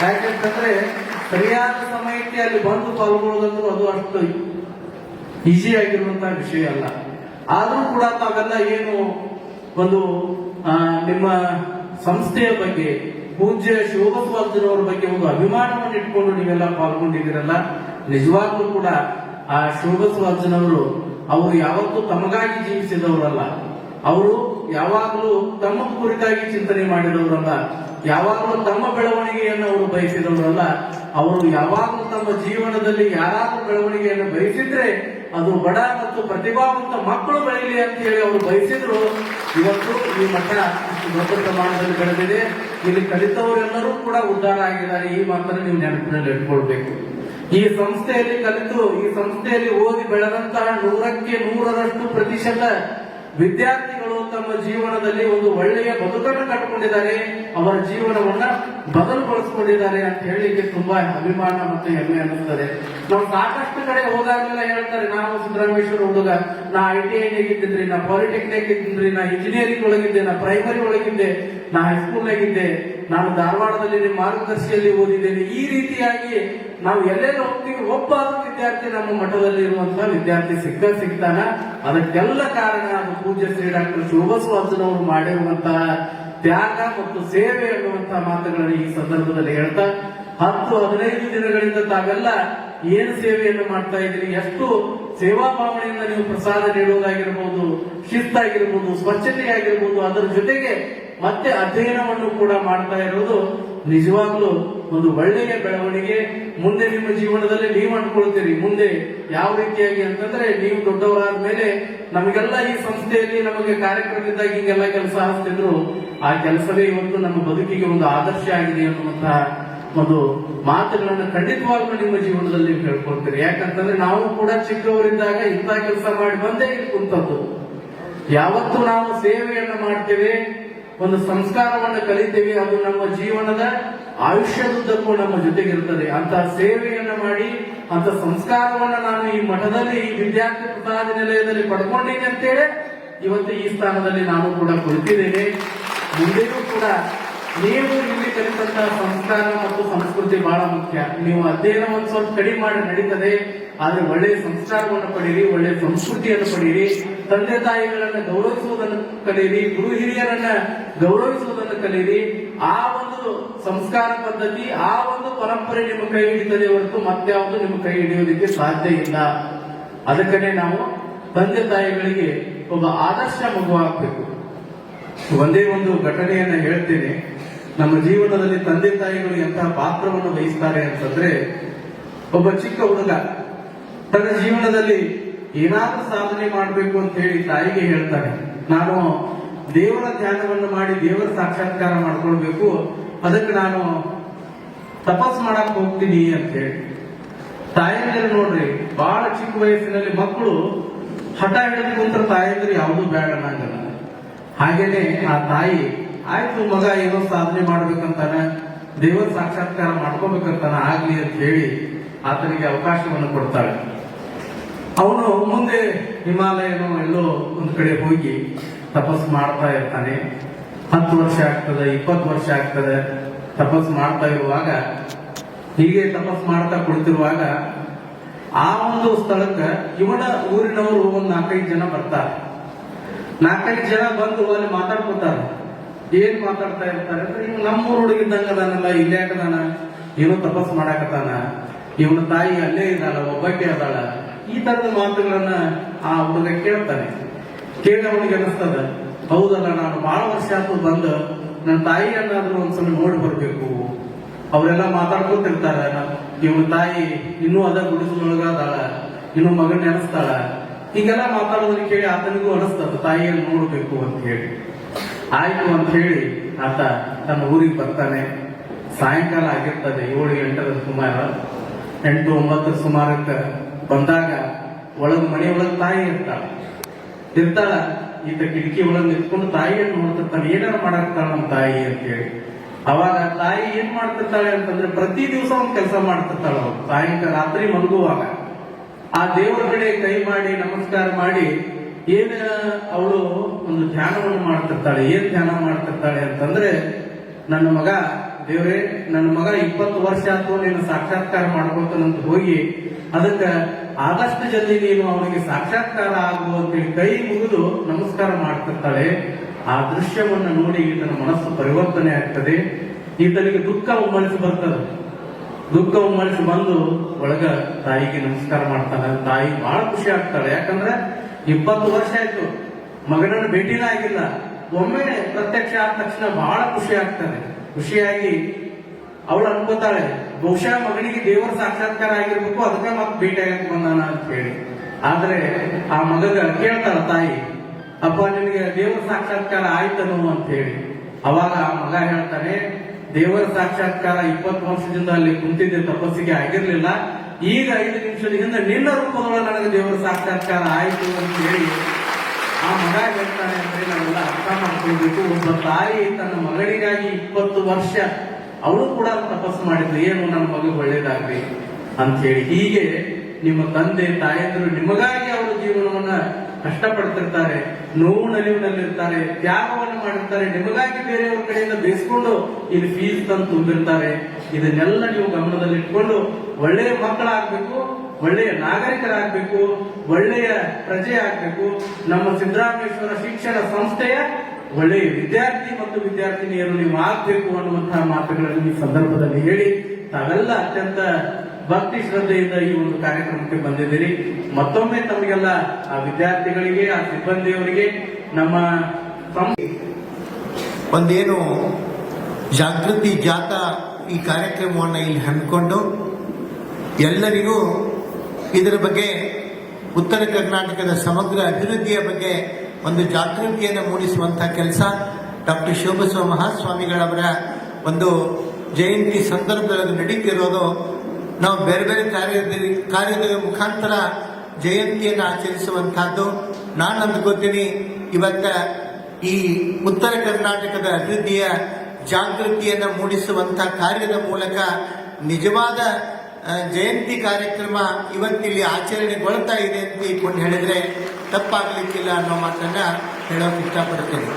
ಯಾಕೆಂತಂದ್ರೆ, ಸರಿಯಾದ ಸಮಯಕ್ಕೆ ಅಲ್ಲಿ ಬಂದು ಪಾಲ್ಗೊಳ್ಳೋದಂದ್ರೂ ಅದು ಅಷ್ಟು ಈಸಿ ಆಗಿರುವಂತಹ ವಿಷಯ ಅಲ್ಲ. ಆದರೂ ಕೂಡ ತಾವೆಲ್ಲ ಏನು ಒಂದು ನಿಮ್ಮ ಸಂಸ್ಥೆಯ ಬಗ್ಗೆ, ಪೂಜ್ಯ ಶಿವಬಸವಜ್ಜನವರ ಬಗ್ಗೆ ಒಂದು ಅಭಿಮಾನವನ್ನು ಇಟ್ಕೊಂಡು ನೀವೆಲ್ಲ ಪಾಲ್ಗೊಂಡಿದ್ದೀರಲ್ಲ, ನಿಜವಾಗ್ಲೂ ಕೂಡ ಆ ಶಿವಬಸವಜ್ಜನವರು ಅವರು ಯಾವತ್ತೂ ತಮಗಾಗಿ ಜೀವಿಸಿದವರಲ್ಲ. ಅವರು ಯಾವಾಗಲೂ ತಮ್ಮ ಕುರಿತಾಗಿ ಚಿಂತನೆ ಮಾಡಿದವರಲ್ಲ. ಯಾವಾಗಲೂ ತಮ್ಮ ಬೆಳವಣಿಗೆಯನ್ನು ಅವರು ಬಯಸಿದವರಲ್ಲ. ಅವರು ಯಾವಾಗಲೂ ತಮ್ಮ ಜೀವನದಲ್ಲಿ ಯಾರಾದರೂ ಬೆಳವಣಿಗೆಯನ್ನು ಬಯಸಿದ್ರೆ ಅದು ಬಡ ಮತ್ತು ಪ್ರತಿಭಾವಂತ ಮಕ್ಕಳು ಬೆಳೀಲಿ ಅಂತ ಹೇಳಿ ಅವರು ಬಯಸಿದ್ರು. ಇವತ್ತು ಈ ಮಠ ದೊಡ್ಡ ಪ್ರಮಾಣದಲ್ಲಿ ಬೆಳೆದಿದೆ. ಇಲ್ಲಿ ಕಲಿತವರೆಲ್ಲರೂ ಕೂಡ ಉದ್ಧಾರ ಆಗಿದ್ದಾರೆ. ಈ ಮಾತನ್ನು ನೀವು ನೆನಪಿನಲ್ಲಿ ಇಟ್ಕೊಳ್ಬೇಕು. ಈ ಸಂಸ್ಥೆಯಲ್ಲಿ ಕಲಿತು, ಈ ಸಂಸ್ಥೆಯಲ್ಲಿ ಓದಿ ಬೆಳೆದಂತಹ ನೂರಕ್ಕೆ ನೂರರಷ್ಟು ಪ್ರತಿಶತ ವಿದ್ಯಾರ್ಥಿಗಳು ತಮ್ಮ ಜೀವನದಲ್ಲಿ ಒಂದು ಒಳ್ಳೆಯ ಬದುಕನ್ನು ಕಟ್ಟಿಕೊಂಡಿದ್ದಾರೆ ಅವರ ಜೀವನವನ್ನ ಬದಲುಗೊಳಿಸಿಕೊಂಡಿದ್ದಾರೆ ಅಂತ ಹೇಳಲಿಕ್ಕೆ ತುಂಬಾ ಅಭಿಮಾನ ಮತ್ತು ಹೆಮ್ಮೆ ಅನ್ನಿಸ್ತದೆ. ನಾವು ಸಾಕಷ್ಟು ಕಡೆ ಹೋದಾಗೆಲ್ಲ ಹೇಳ್ತಾರೆ ನಾವು ಸಿದ್ದರಾಮೇಶ್ವರ ಹುಡುಗ, ನಾ ಐ ಟಿ ಐನಾಗಿದ್ದಿದ್ರಿ ನಾ ಪಾಲಿಟೆಕ್ನಿಕ್ ಇದ್ದಿದ್ರಿ, ನಾ ಇಂಜಿನಿಯರಿಂಗ್ ಒಳಗಿದ್ದೆ, ನಾ ಪ್ರೈಮರಿ ಒಳಗಿದ್ದೆ, ನಾ ಹೈಸ್ಕೂಲ್ನಾಗಿದ್ದೆ ನಾನು ಧಾರವಾಡದಲ್ಲಿ ನಿಮ್ಮ ಮಾರ್ಗದರ್ಶಿಯಲ್ಲಿ ಓದಿದ್ದೇನೆ. ಈ ರೀತಿಯಾಗಿ ನಾವು ಎಲ್ಲೆಲ್ಲ ಹೋಗ್ತೀವಿ ಒಬ್ಬ ವಿದ್ಯಾರ್ಥಿ ನಮ್ಮ ಮಠದಲ್ಲಿ ಇರುವಂತಹ ವಿದ್ಯಾರ್ಥಿ ಸಿಕ್ಕ ಸಿಗ್ತಾನ. ಅದಕ್ಕೆಲ್ಲ ಕಾರಣ ಅದು ಪೂಜ್ಯ ಶ್ರೀ ಡಾಕ್ಟರ್ ಶಿವಬಸವಜ್ಜನವರು ಮಾಡಿರುವಂತಹ ತ್ಯಾಗ ಮತ್ತು ಸೇವೆ ಎನ್ನುವಂತಹ ಮಾತುಗಳನ್ನು ಈ ಸಂದರ್ಭದಲ್ಲಿ ಹೇಳ್ತಾ, ಹತ್ತು ಹದಿನೈದು ದಿನಗಳಿಂದ ತಾವೆಲ್ಲ ಏನು ಸೇವೆಯನ್ನು ಮಾಡ್ತಾ ಇದ್ರಿ ಎಷ್ಟು ಸೇವಾ ಭಾವನೆಯಿಂದ ನೀವು ಪ್ರಸಾದ ನೀಡುವುದಾಗಿರ್ಬೋದು, ಶಿಸ್ತಾಗಿರ್ಬೋದು ಸ್ವಚ್ಛತೆ ಆಗಿರ್ಬೋದು ಅದರ ಜೊತೆಗೆ ಮತ್ತೆ ಅಧ್ಯಯನವನ್ನು ಕೂಡ ಮಾಡ್ತಾ ಇರೋದು ನಿಜವಾಗ್ಲೂ ಒಂದು ಒಳ್ಳೆಯ ಬೆಳವಣಿಗೆ. ಮುಂದೆ ನಿಮ್ಮ ಜೀವನದಲ್ಲಿ ನೀವು ಅಂದ್ಕೊಳ್ತೀರಿ, ಮುಂದೆ ಯಾವ ರೀತಿಯಾಗಿ ಅಂತಂದ್ರೆ ನೀವು ದೊಡ್ಡವರಾದ ಮೇಲೆ ನಮಗೆಲ್ಲ ಈ ಸಂಸ್ಥೆಯಲ್ಲಿ ನಮಗೆ ಕಾರ್ಯಕ್ರಮದಿಂದಾಗಿ ಹಿಂಗೆಲ್ಲ ಕೆಲಸ ಹಾಕ್ತಿದ್ರು, ಆ ಕೆಲಸವೇ ಇವತ್ತು ನಮ್ಮ ಬದುಕಿಗೆ ಒಂದು ಆದರ್ಶ ಆಗಿದೆ ಅನ್ನುವಂತಹ ಒಂದು ಮಾತುಗಳನ್ನು ಖಂಡಿತವಾಗ್ಲೂ ನಿಮ್ಮ ಜೀವನದಲ್ಲಿ ಹೇಳ್ಕೊಳ್ತೀರಿ. ಯಾಕಂತಂದ್ರೆ ನಾವು ಕೂಡ ಚಿಕ್ಕವರಿದ್ದಾಗ ಇಂಥ ಕೆಲಸ ಮಾಡಿ ಬಂದೇ ಕುಂತದ್ದು. ಯಾವತ್ತು ನಾವು ಸೇವೆಯನ್ನು ಮಾಡ್ತೇವೆ ಒಂದು ಸಂಸ್ಕಾರವನ್ನು ಕಲಿತೇವೆ, ಅದು ನಮ್ಮ ಜೀವನದ ಆಯುಷ್ಯದುದ್ದಕ್ಕೂ ನಮ್ಮ ಜೊತೆಗಿರ್ತದೆ ಅಂತ ಸೇವೆಯನ್ನು ಮಾಡಿ ಅಂತ ಸಂಸ್ಕಾರವನ್ನು ನಾನು ಈ ಮಠದಲ್ಲಿ, ಈ ವಿದ್ಯಾರ್ಥಿ ಪ್ರಸಾದ ನಿಲಯದಲ್ಲಿ ಪಡ್ಕೊಂಡಿದ್ದೀನಿ ಅಂತೇಳಿ, ಇವತ್ತು ಈ ಸ್ಥಾನದಲ್ಲಿ ನಾನು ಕೂಡ ಕುಳಿತಿದ್ದೇನೆ. ಮುಂದೆಯೂ ಕೂಡ ನೀವು ಇಲ್ಲಿ ಕಲಿತಂತಹ ಸಂಸ್ಕಾರ ಮತ್ತು ಸಂಸ್ಕೃತಿ ಬಹಳ ಮುಖ್ಯ. ನೀವು ಅಧ್ಯಯನ ಒಂದು ಸ್ವಲ್ಪ ಕಡಿಮೆ ಮಾಡಿ ನಡೀತದೆ, ಆದ್ರೆ ಒಳ್ಳೆಯ ಸಂಸ್ಕಾರವನ್ನು ಪಡೀರಿ ಒಳ್ಳೆಯ ಸಂಸ್ಕೃತಿಯನ್ನು ಪಡೀರಿ, ತಂದೆ ತಾಯಿಗಳನ್ನ ಗೌರವಿಸುವುದನ್ನು ಕಲೀರಿ ಗುರು ಹಿರಿಯರನ್ನ ಗೌರವಿಸುವುದನ್ನು ಕಲೀರಿ ಆ ಒಂದು ಸಂಸ್ಕಾರ ಪದ್ಧತಿ, ಆ ಒಂದು ಪರಂಪರೆ ನಿಮ್ಮ ಕೈ ಹಿಡಿತದೆ ಹೊರತು ಮತ್ಯಾವುದು ನಿಮ್ಮ ಕೈ ಹಿಡಿಯೋದಕ್ಕೆ ಸಾಧ್ಯ ಇಲ್ಲ. ಅದಕ್ಕನೇ ನಾವು ತಂದೆ ತಾಯಿಗಳಿಗೆ ಒಬ್ಬ ಆದರ್ಶ ಮಗು ಆಗ್ಬೇಕು. ಒಂದೇ ಒಂದು ಘಟನೆಯನ್ನ ಹೇಳ್ತೇನೆ. ನಮ್ಮ ಜೀವನದಲ್ಲಿ ತಂದೆ ತಾಯಿಗಳು ಎಂತಹ ಪಾತ್ರವನ್ನು ವಹಿಸ್ತಾರೆ ಅಂತಂದ್ರೆ, ಒಬ್ಬ ಚಿಕ್ಕ ಹುಡುಗ ತನ್ನ ಜೀವನದಲ್ಲಿ ಏನಾದ್ರೂ ಸಾಧನೆ ಮಾಡಬೇಕು ಅಂತ ಹೇಳಿ ತಾಯಿಗೆ ಹೇಳ್ತಾನೆ. ನಾನು ದೇವರ ಧ್ಯಾನವನ್ನು ಮಾಡಿ ದೇವರ ಸಾಕ್ಷಾತ್ಕಾರ ಮಾಡ್ಕೊಳ್ಬೇಕು. ಅದಕ್ಕೆ ನಾನು ತಪಸ್ ಮಾಡಕ್ ಹೋಗ್ತೀನಿ ಅಂತ ಹೇಳಿ. ತಾಯಂದಿರು ನೋಡ್ರಿ ಬಹಳ ಚಿಕ್ಕ ವಯಸ್ಸಿನಲ್ಲಿ ಮಕ್ಕಳು ಹಠ ಹಿಡಿದು ಕುಂತ್ರ ತಾಯಂದಿರು ಯಾವುದು ಬೇಡ ನಂಗಲ್ಲ ಹಾಗೇನೆ ಆ ತಾಯಿ ಆಯ್ತು ಮಗ, ಏನೋ ಸಾಧನೆ ಮಾಡ್ಬೇಕಂತಾನೆ, ದೇವರ ಸಾಕ್ಷಾತ್ಕಾರ ಮಾಡ್ಕೋಬೇಕಂತಾನ ಆಗ್ಲಿ ಅಂತ ಹೇಳಿ ಆತನಿಗೆ ಅವಕಾಶವನ್ನು ಕೊಡ್ತಾಳೆ. ಅವನು ಮುಂದೆ ಹಿಮಾಲಯನೋ ಎಲ್ಲೋ ಒಂದು ಕಡೆ ಹೋಗಿ ತಪಸ್ ಮಾಡ್ತಾ ಇರ್ತಾನೆ. ಹತ್ತು ವರ್ಷ ಆಗ್ತದೆ, ಇಪ್ಪತ್ತು ವರ್ಷ ಆಗ್ತದೆ ತಪಸ್ ಮಾಡ್ತಾ ಇರುವಾಗ, ಹೀಗೆ ತಪಸ್ ಮಾಡ್ತಾ ಕುಳಿತಿರುವಾಗ ಆ ಒಂದು ಸ್ಥಳಕ್ಕೆ ಇವನ ಊರಿನವರು ಒಂದು ನಾಲ್ಕೈದು ಜನ ಬರ್ತಾರೆ. ನಾಲ್ಕೈದು ಜನ ಬಂದು ಅಲ್ಲಿ ಮಾತಾಡ್ಕೊತಾರೆ. ಏನ್ ಮಾತಾಡ್ತಾ ಇರ್ತಾರೆ ಅಂದ್ರೆ ಇವ್ ನಮ್ಮೂರ್ ಹುಡುಗಿದ್ದಂಗ ಅದಾನಲ್ಲ, ಇಲ್ಲೇ ಏನು ಏನೋ ತಪಸ್ ಮಾಡಾಕತಾನ ಇವನ ತಾಯಿ ಅಲ್ಲೇ ಇದ್ದಾಳ ಒಬ್ಬಕ್ಕೆ ಅದಾಳ, ಈ ತರದ ಮಾತುಗಳನ್ನ ಆ ಹುಡುಗ ಕೇಳ್ತಾನೆ. ಕೇಳಿ ಅವನಿಗೆ ಅನಿಸ್ತದ, ಹೌದಲ್ಲ, ನಾನು ಬಹಳ ವರ್ಷ ಆತು ಬಂದು ನನ್ನ ತಾಯಿಯನ್ನಾದ್ರೂ ಒಂದ್ಸಲ ನೋಡಿ ಬರ್ಬೇಕು. ಅವರೆಲ್ಲ ಮಾತಾಡ್ಕೊತಿರ್ತಾರ, ಇವನ ತಾಯಿ ಇನ್ನೂ ಅದ ಗುಡಿಸಲೊಳಗದಾಳ, ಇನ್ನು ಮಗನ ನೆನೆಸ್ತಾಳ. ಹೀಗೆಲ್ಲ ಮಾತಾಡೋದನ್ನ ಕೇಳಿ ಆತನಿಗೂ ಅನಿಸ್ತದ, ತಾಯಿಯನ್ನು ನೋಡ್ಬೇಕು ಅಂತ ಹೇಳಿ. ಆಯ್ತು ಅಂತ ಹೇಳಿ ಆತ ತನ್ನ ಊರಿಗೆ ಬರ್ತಾನೆ. ಸಾಯಂಕಾಲ ಆಗಿರ್ತದೆ ಏಳು ಎಂಟರ ಸುಮಾರು. ಎಂಟು ಒಂಬತ್ತರ ಸುಮಾರಕ್ಕೆ ಬಂದಾಗ ಒಳಗ್ ಮನೆ ಒಳಗ್ ತಾಯಿ ಇರ್ತಾಳ. ಇರ್ತಾಳ, ಈತ ಕಿಟಕಿ ಒಳಗ್ ನಿಂತ್ಕೊಂಡು ತಾಯಿಯನ್ನು ನೋಡ್ತಿರ್ತಾನೆ. ಏನಾರ ಮಾಡಾಕ್ತಾಳ ನಮ್ಮ ತಾಯಿ ಅಂತ ಹೇಳಿ. ಅವಾಗ ತಾಯಿ ಏನ್ ಮಾಡ್ತಿರ್ತಾಳೆ ಅಂತಂದ್ರೆ ಪ್ರತಿ ದಿವಸ ಒಂದ್ ಕೆಲಸ ಮಾಡ್ತಿರ್ತಾಳ ಅವ್ರು ಸಾಯಂಕಾಲ ರಾತ್ರಿ ಮಲಗುವಾಗ. ಆ ದೇವರ ಕಡೆ ಕೈ ಮಾಡಿ ನಮಸ್ಕಾರ ಮಾಡಿ, ಏನ ಅವಳು ಒಂದು ಧ್ಯಾನವನ್ನು ಮಾಡ್ತಿರ್ತಾಳೆ. ಏನ್ ಧ್ಯಾನ ಮಾಡ್ತಿರ್ತಾಳೆ ಅಂತಂದ್ರೆ, ನನ್ನ ಮಗ, ದೇವ್ರೆ, ನನ್ನ ಮಗ ಇಪ್ಪತ್ತು ವರ್ಷ ಆತು ನೀನು ಸಾಕ್ಷಾತ್ಕಾರ ಮಾಡ್ಕೊಳ್ತಾನಂತ ಹೋಗಿ ಅದಕ್ಕ ಆದಷ್ಟು ಜಲ್ದಿ ನೀನು ಅವನಿಗೆ ಸಾಕ್ಷಾತ್ಕಾರ ಆಗು ಅಂತೇಳಿ ಕೈ ಮುಗಿದು ನಮಸ್ಕಾರ ಮಾಡ್ತಿರ್ತಾಳೆ. ಆ ದೃಶ್ಯವನ್ನು ನೋಡಿ ಈತನ ಮನಸ್ಸು ಪರಿವರ್ತನೆ ಆಗ್ತದೆ. ಈತನಿಗೆ ದುಃಖ ಉಮ್ಮಳಿಸಿ ಬರ್ತದೆ. ದುಃಖ ಉಮ್ಮಳಿಸಿ ಬಂದು ಒಳಗ ತಾಯಿಗೆ ನಮಸ್ಕಾರ ಮಾಡ್ತಾನೆ ತಾಯಿ ಬಹಳ ಖುಷಿ ಆಗ್ತಾಳೆ. ಯಾಕಂದ್ರೆ ಇಪ್ಪತ್ತು ವರ್ಷ ಆಯ್ತು. ಮಗನನ್ನು ಭೇಟಿನ ಆಗಿಲ್ಲ. ಒಮ್ಮೆ ಪ್ರತ್ಯಕ್ಷ ಆದ ತಕ್ಷಣ ಬಹಳ ಖುಷಿ ಆಗ್ತದೆ. ಖುಷಿಯಾಗಿ ಅವಳು ಅನ್ಕೋತಾಳೆ, ಬಹುಶಃ ಮಗನಿಗೆ ದೇವರ ಸಾಕ್ಷಾತ್ಕಾರ ಆಗಿರ್ಬೇಕು, ಅದಕ್ಕೆ ಮತ್ತೆ ಭೇಟಿ ಆಗಕ್ಕೆ ಬಂದಾನ ಅಂತ ಹೇಳಿ. ಆದ್ರೆ ಆ ಮಗಗ ಕೇಳ್ತಾಳ, ತಾಯಿ, ಅಪ್ಪ, ನಿನಗೆ ದೇವರ ಸಾಕ್ಷಾತ್ಕಾರ ಆಯ್ತನು ಅಂತ ಹೇಳಿ. ಅವಾಗ ಆ ಮಗ ಹೇಳ್ತಾನೆ, ದೇವರ ಸಾಕ್ಷಾತ್ಕಾರ ಇಪ್ಪತ್ತು ವರ್ಷದಿಂದ ಅಲ್ಲಿ ಕುಂತಿದ್ದೆ, ತಪಸ್ಸಿಗೆ ಆಗಿರ್ಲಿಲ್ಲ. ಈಗ ಐದು ನಿಮಿಷದ ಹಿಂದೆ ನಿನ್ನ ರೂಪದೊಳಗೆ ನನಗೆ ದೇವರ ಸಾಕ್ಷಾತ್ಕಾರ ಆಯ್ತು ಅಂತ ಹೇಳಿ ಆ ಮಗ ಹೇಳ್ತಾನೆ ಅಂದ್ರೆ ನಾವೆಲ್ಲ ಅರ್ಥ ಮಾಡ್ಕೊಳ್ಬೇಕು. ಒಬ್ಬ ತಾಯಿ ತನ್ನ ಮಗಳಿಗಾಗಿ ಇಪ್ಪತ್ತು ವರ್ಷ ಅವಳು ಕೂಡ ತಪಸ್ಸು ಮಾಡಿದ್ರು ಏನು ನನ್ನ ಮಗು ಒಳ್ಳೇದಾಗ್ಲಿ ಅಂತ ಹೇಳಿ ಹೀಗೆ ನಿಮ್ಮ ತಂದೆ, ತಾಯಂದರು ನಿಮಗಾಗಿ ಅವರು ಜೀವನವನ್ನ ಕಷ್ಟಪಡ್ತಿರ್ತಾರೆ, ನೋವು ನಲಿವಿನಲ್ಲಿರ್ತಾರೆ, ತ್ಯಾಗವನ್ನು ಮಾಡಿರ್ತಾರೆ, ನಿಮಗಾಗಿ ಬೇರೆಯವ್ರ ಕಡೆಯಿಂದ ಬೇಯಿಸ್ಕೊಂಡು ಇಲ್ಲಿ ಫೀಸ್ ತಂದು ತುಂಬಿರ್ತಾರೆ. ಇದನ್ನೆಲ್ಲ ನೀವು ಗಮನದಲ್ಲಿಟ್ಕೊಂಡು ಒಳ್ಳೆಯ ಮಕ್ಕಳಾಗ್ಬೇಕು. ಒಳ್ಳೆಯ ನಾಗರಿಕರಾಗಬೇಕು, ಒಳ್ಳೆಯ ಪ್ರಜೆ ಆಗಬೇಕು. ನಮ್ಮ ಸಿದ್ದರಾಮೇಶ್ವರ ಶಿಕ್ಷಣ ಸಂಸ್ಥೆಯ ಒಳ್ಳೆಯ ವಿದ್ಯಾರ್ಥಿ ಮತ್ತು ವಿದ್ಯಾರ್ಥಿನಿಯರು ನೀವು ಆಗಬೇಕು ಅನ್ನುವಂತಹ ಮಾತುಗಳನ್ನು ಈ ಸಂದರ್ಭದಲ್ಲಿ ಹೇಳಿ, ತಾವೆಲ್ಲ ಅತ್ಯಂತ ಭಕ್ತಿ ಶ್ರದ್ಧೆಯಿಂದ ಈ ಒಂದು ಕಾರ್ಯಕ್ರಮಕ್ಕೆ ಬಂದಿದ್ದೀರಿ. ಮತ್ತೊಮ್ಮೆ ತಮಗೆಲ್ಲ ಆ ವಿದ್ಯಾರ್ಥಿಗಳಿಗೆ, ಆ ಸಿಬ್ಬಂದಿಯವರಿಗೆ, ನಮ್ಮ ಒಂದೇನು ಜಾಗೃತಿ ಜಾಥಾ ಈ ಕಾರ್ಯಕ್ರಮವನ್ನು ಇಲ್ಲಿ ಹಮ್ಮಿಕೊಂಡು ಎಲ್ಲರಿಗೂ ಇದರ ಬಗ್ಗೆ ಉತ್ತರ ಕರ್ನಾಟಕದ ಸಮಗ್ರ ಅಭಿವೃದ್ಧಿಯ ಬಗ್ಗೆ ಒಂದು ಜಾಗೃತಿಯನ್ನು ಮೂಡಿಸುವಂಥ ಕೆಲಸ ಡಾಕ್ಟರ್ ಶಿವಬಸವ ಮಹಾಸ್ವಾಮಿಗಳವರ ಒಂದು ಜಯಂತಿ ಸಂದರ್ಭದಲ್ಲಿ ನಡೀತಿರೋದು. ನಾವು ಬೇರೆ ಬೇರೆ ಕಾರ್ಯದ ಕಾರ್ಯದ ಮುಖಾಂತರ ಜಯಂತಿಯನ್ನು ಆಚರಿಸುವಂತಹದ್ದು. ನಾನು ಅಂದ್ಕೋತೀನಿ ಇವತ್ತ ಈ ಉತ್ತರ ಕರ್ನಾಟಕದ ಅಭಿವೃದ್ಧಿಯ ಜಾಗೃತಿಯನ್ನು ಮೂಡಿಸುವಂತ ಕಾರ್ಯದ ಮೂಲಕ ನಿಜವಾದ ಜಯಂತಿ ಕಾರ್ಯಕ್ರಮ ಇವತ್ತಿಲ್ಲಿ ಆಚರಣೆಗೊಳ್ತಾ ಇದೆ ಅಂತ ಇಟ್ಕೊಂಡು ಹೇಳಿದ್ರೆ ತಪ್ಪಾಗಲಿಕ್ಕಿಲ್ಲ ಅನ್ನೋ ಮಾತನ್ನ ಹೇಳೋಕೆ ಇಷ್ಟಪಡ್ತೇನೆ.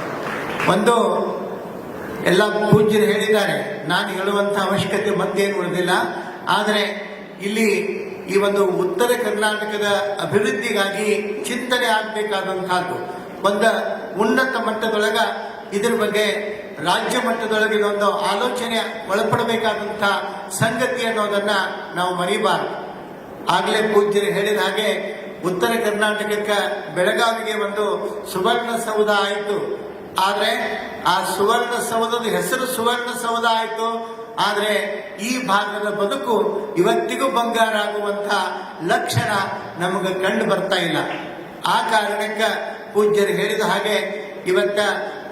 ಒಂದು, ಎಲ್ಲ ಪೂಜ್ಯರು ಹೇಳಿದ್ದಾರೆ, ನಾನು ಹೇಳುವಂತ ಅವಶ್ಯಕತೆ ಮತ್ತೇನು ಉಳಿದಿಲ್ಲ, ಆದರೆ ಇಲ್ಲಿ ಈ ಒಂದು ಉತ್ತರ ಕರ್ನಾಟಕದ ಅಭಿವೃದ್ಧಿಗಾಗಿ ಚಿಂತನೆ ಆಗಬೇಕಾದಂತಹದ್ದು ಒಂದು ಉನ್ನತ ಮಟ್ಟದೊಳಗ ಇದ್ರ ಬಗ್ಗೆ ರಾಜ್ಯ ಮಟ್ಟದೊಳಗೆ ಇದೊಂದು ಆಲೋಚನೆ ಒಳಪಡಬೇಕಾದಂಥ ಸಂಗತಿ ಅನ್ನೋದನ್ನ ನಾವು ಮರಿಬಾರದು. ಆಗಲೇ ಪೂಜ್ಯರು ಹೇಳಿದ ಹಾಗೆ ಉತ್ತರ ಕರ್ನಾಟಕಕ್ಕೆ ಬೆಳಗಾವಿಗೆ ಒಂದು ಸುವರ್ಣ ಸೌಧ ಆಯಿತು. ಆದ್ರೆ ಆ ಸುವರ್ಣ ಸೌಧದ ಹೆಸರು ಸುವರ್ಣ ಸೌಧ ಆಯಿತು. ಆದ್ರೆ ಈ ಭಾಗದ ಬದುಕು ಇವತ್ತಿಗೂ ಬಂಗಾರ ಆಗುವಂತ ಲಕ್ಷಣ ನಮಗೆ ಕಂಡು ಬರ್ತಾ ಇಲ್ಲ. ಆ ಕಾರಣಕ್ಕೆ ಪೂಜ್ಯರು ಹೇಳಿದ ಹಾಗೆ ಇವತ್ತ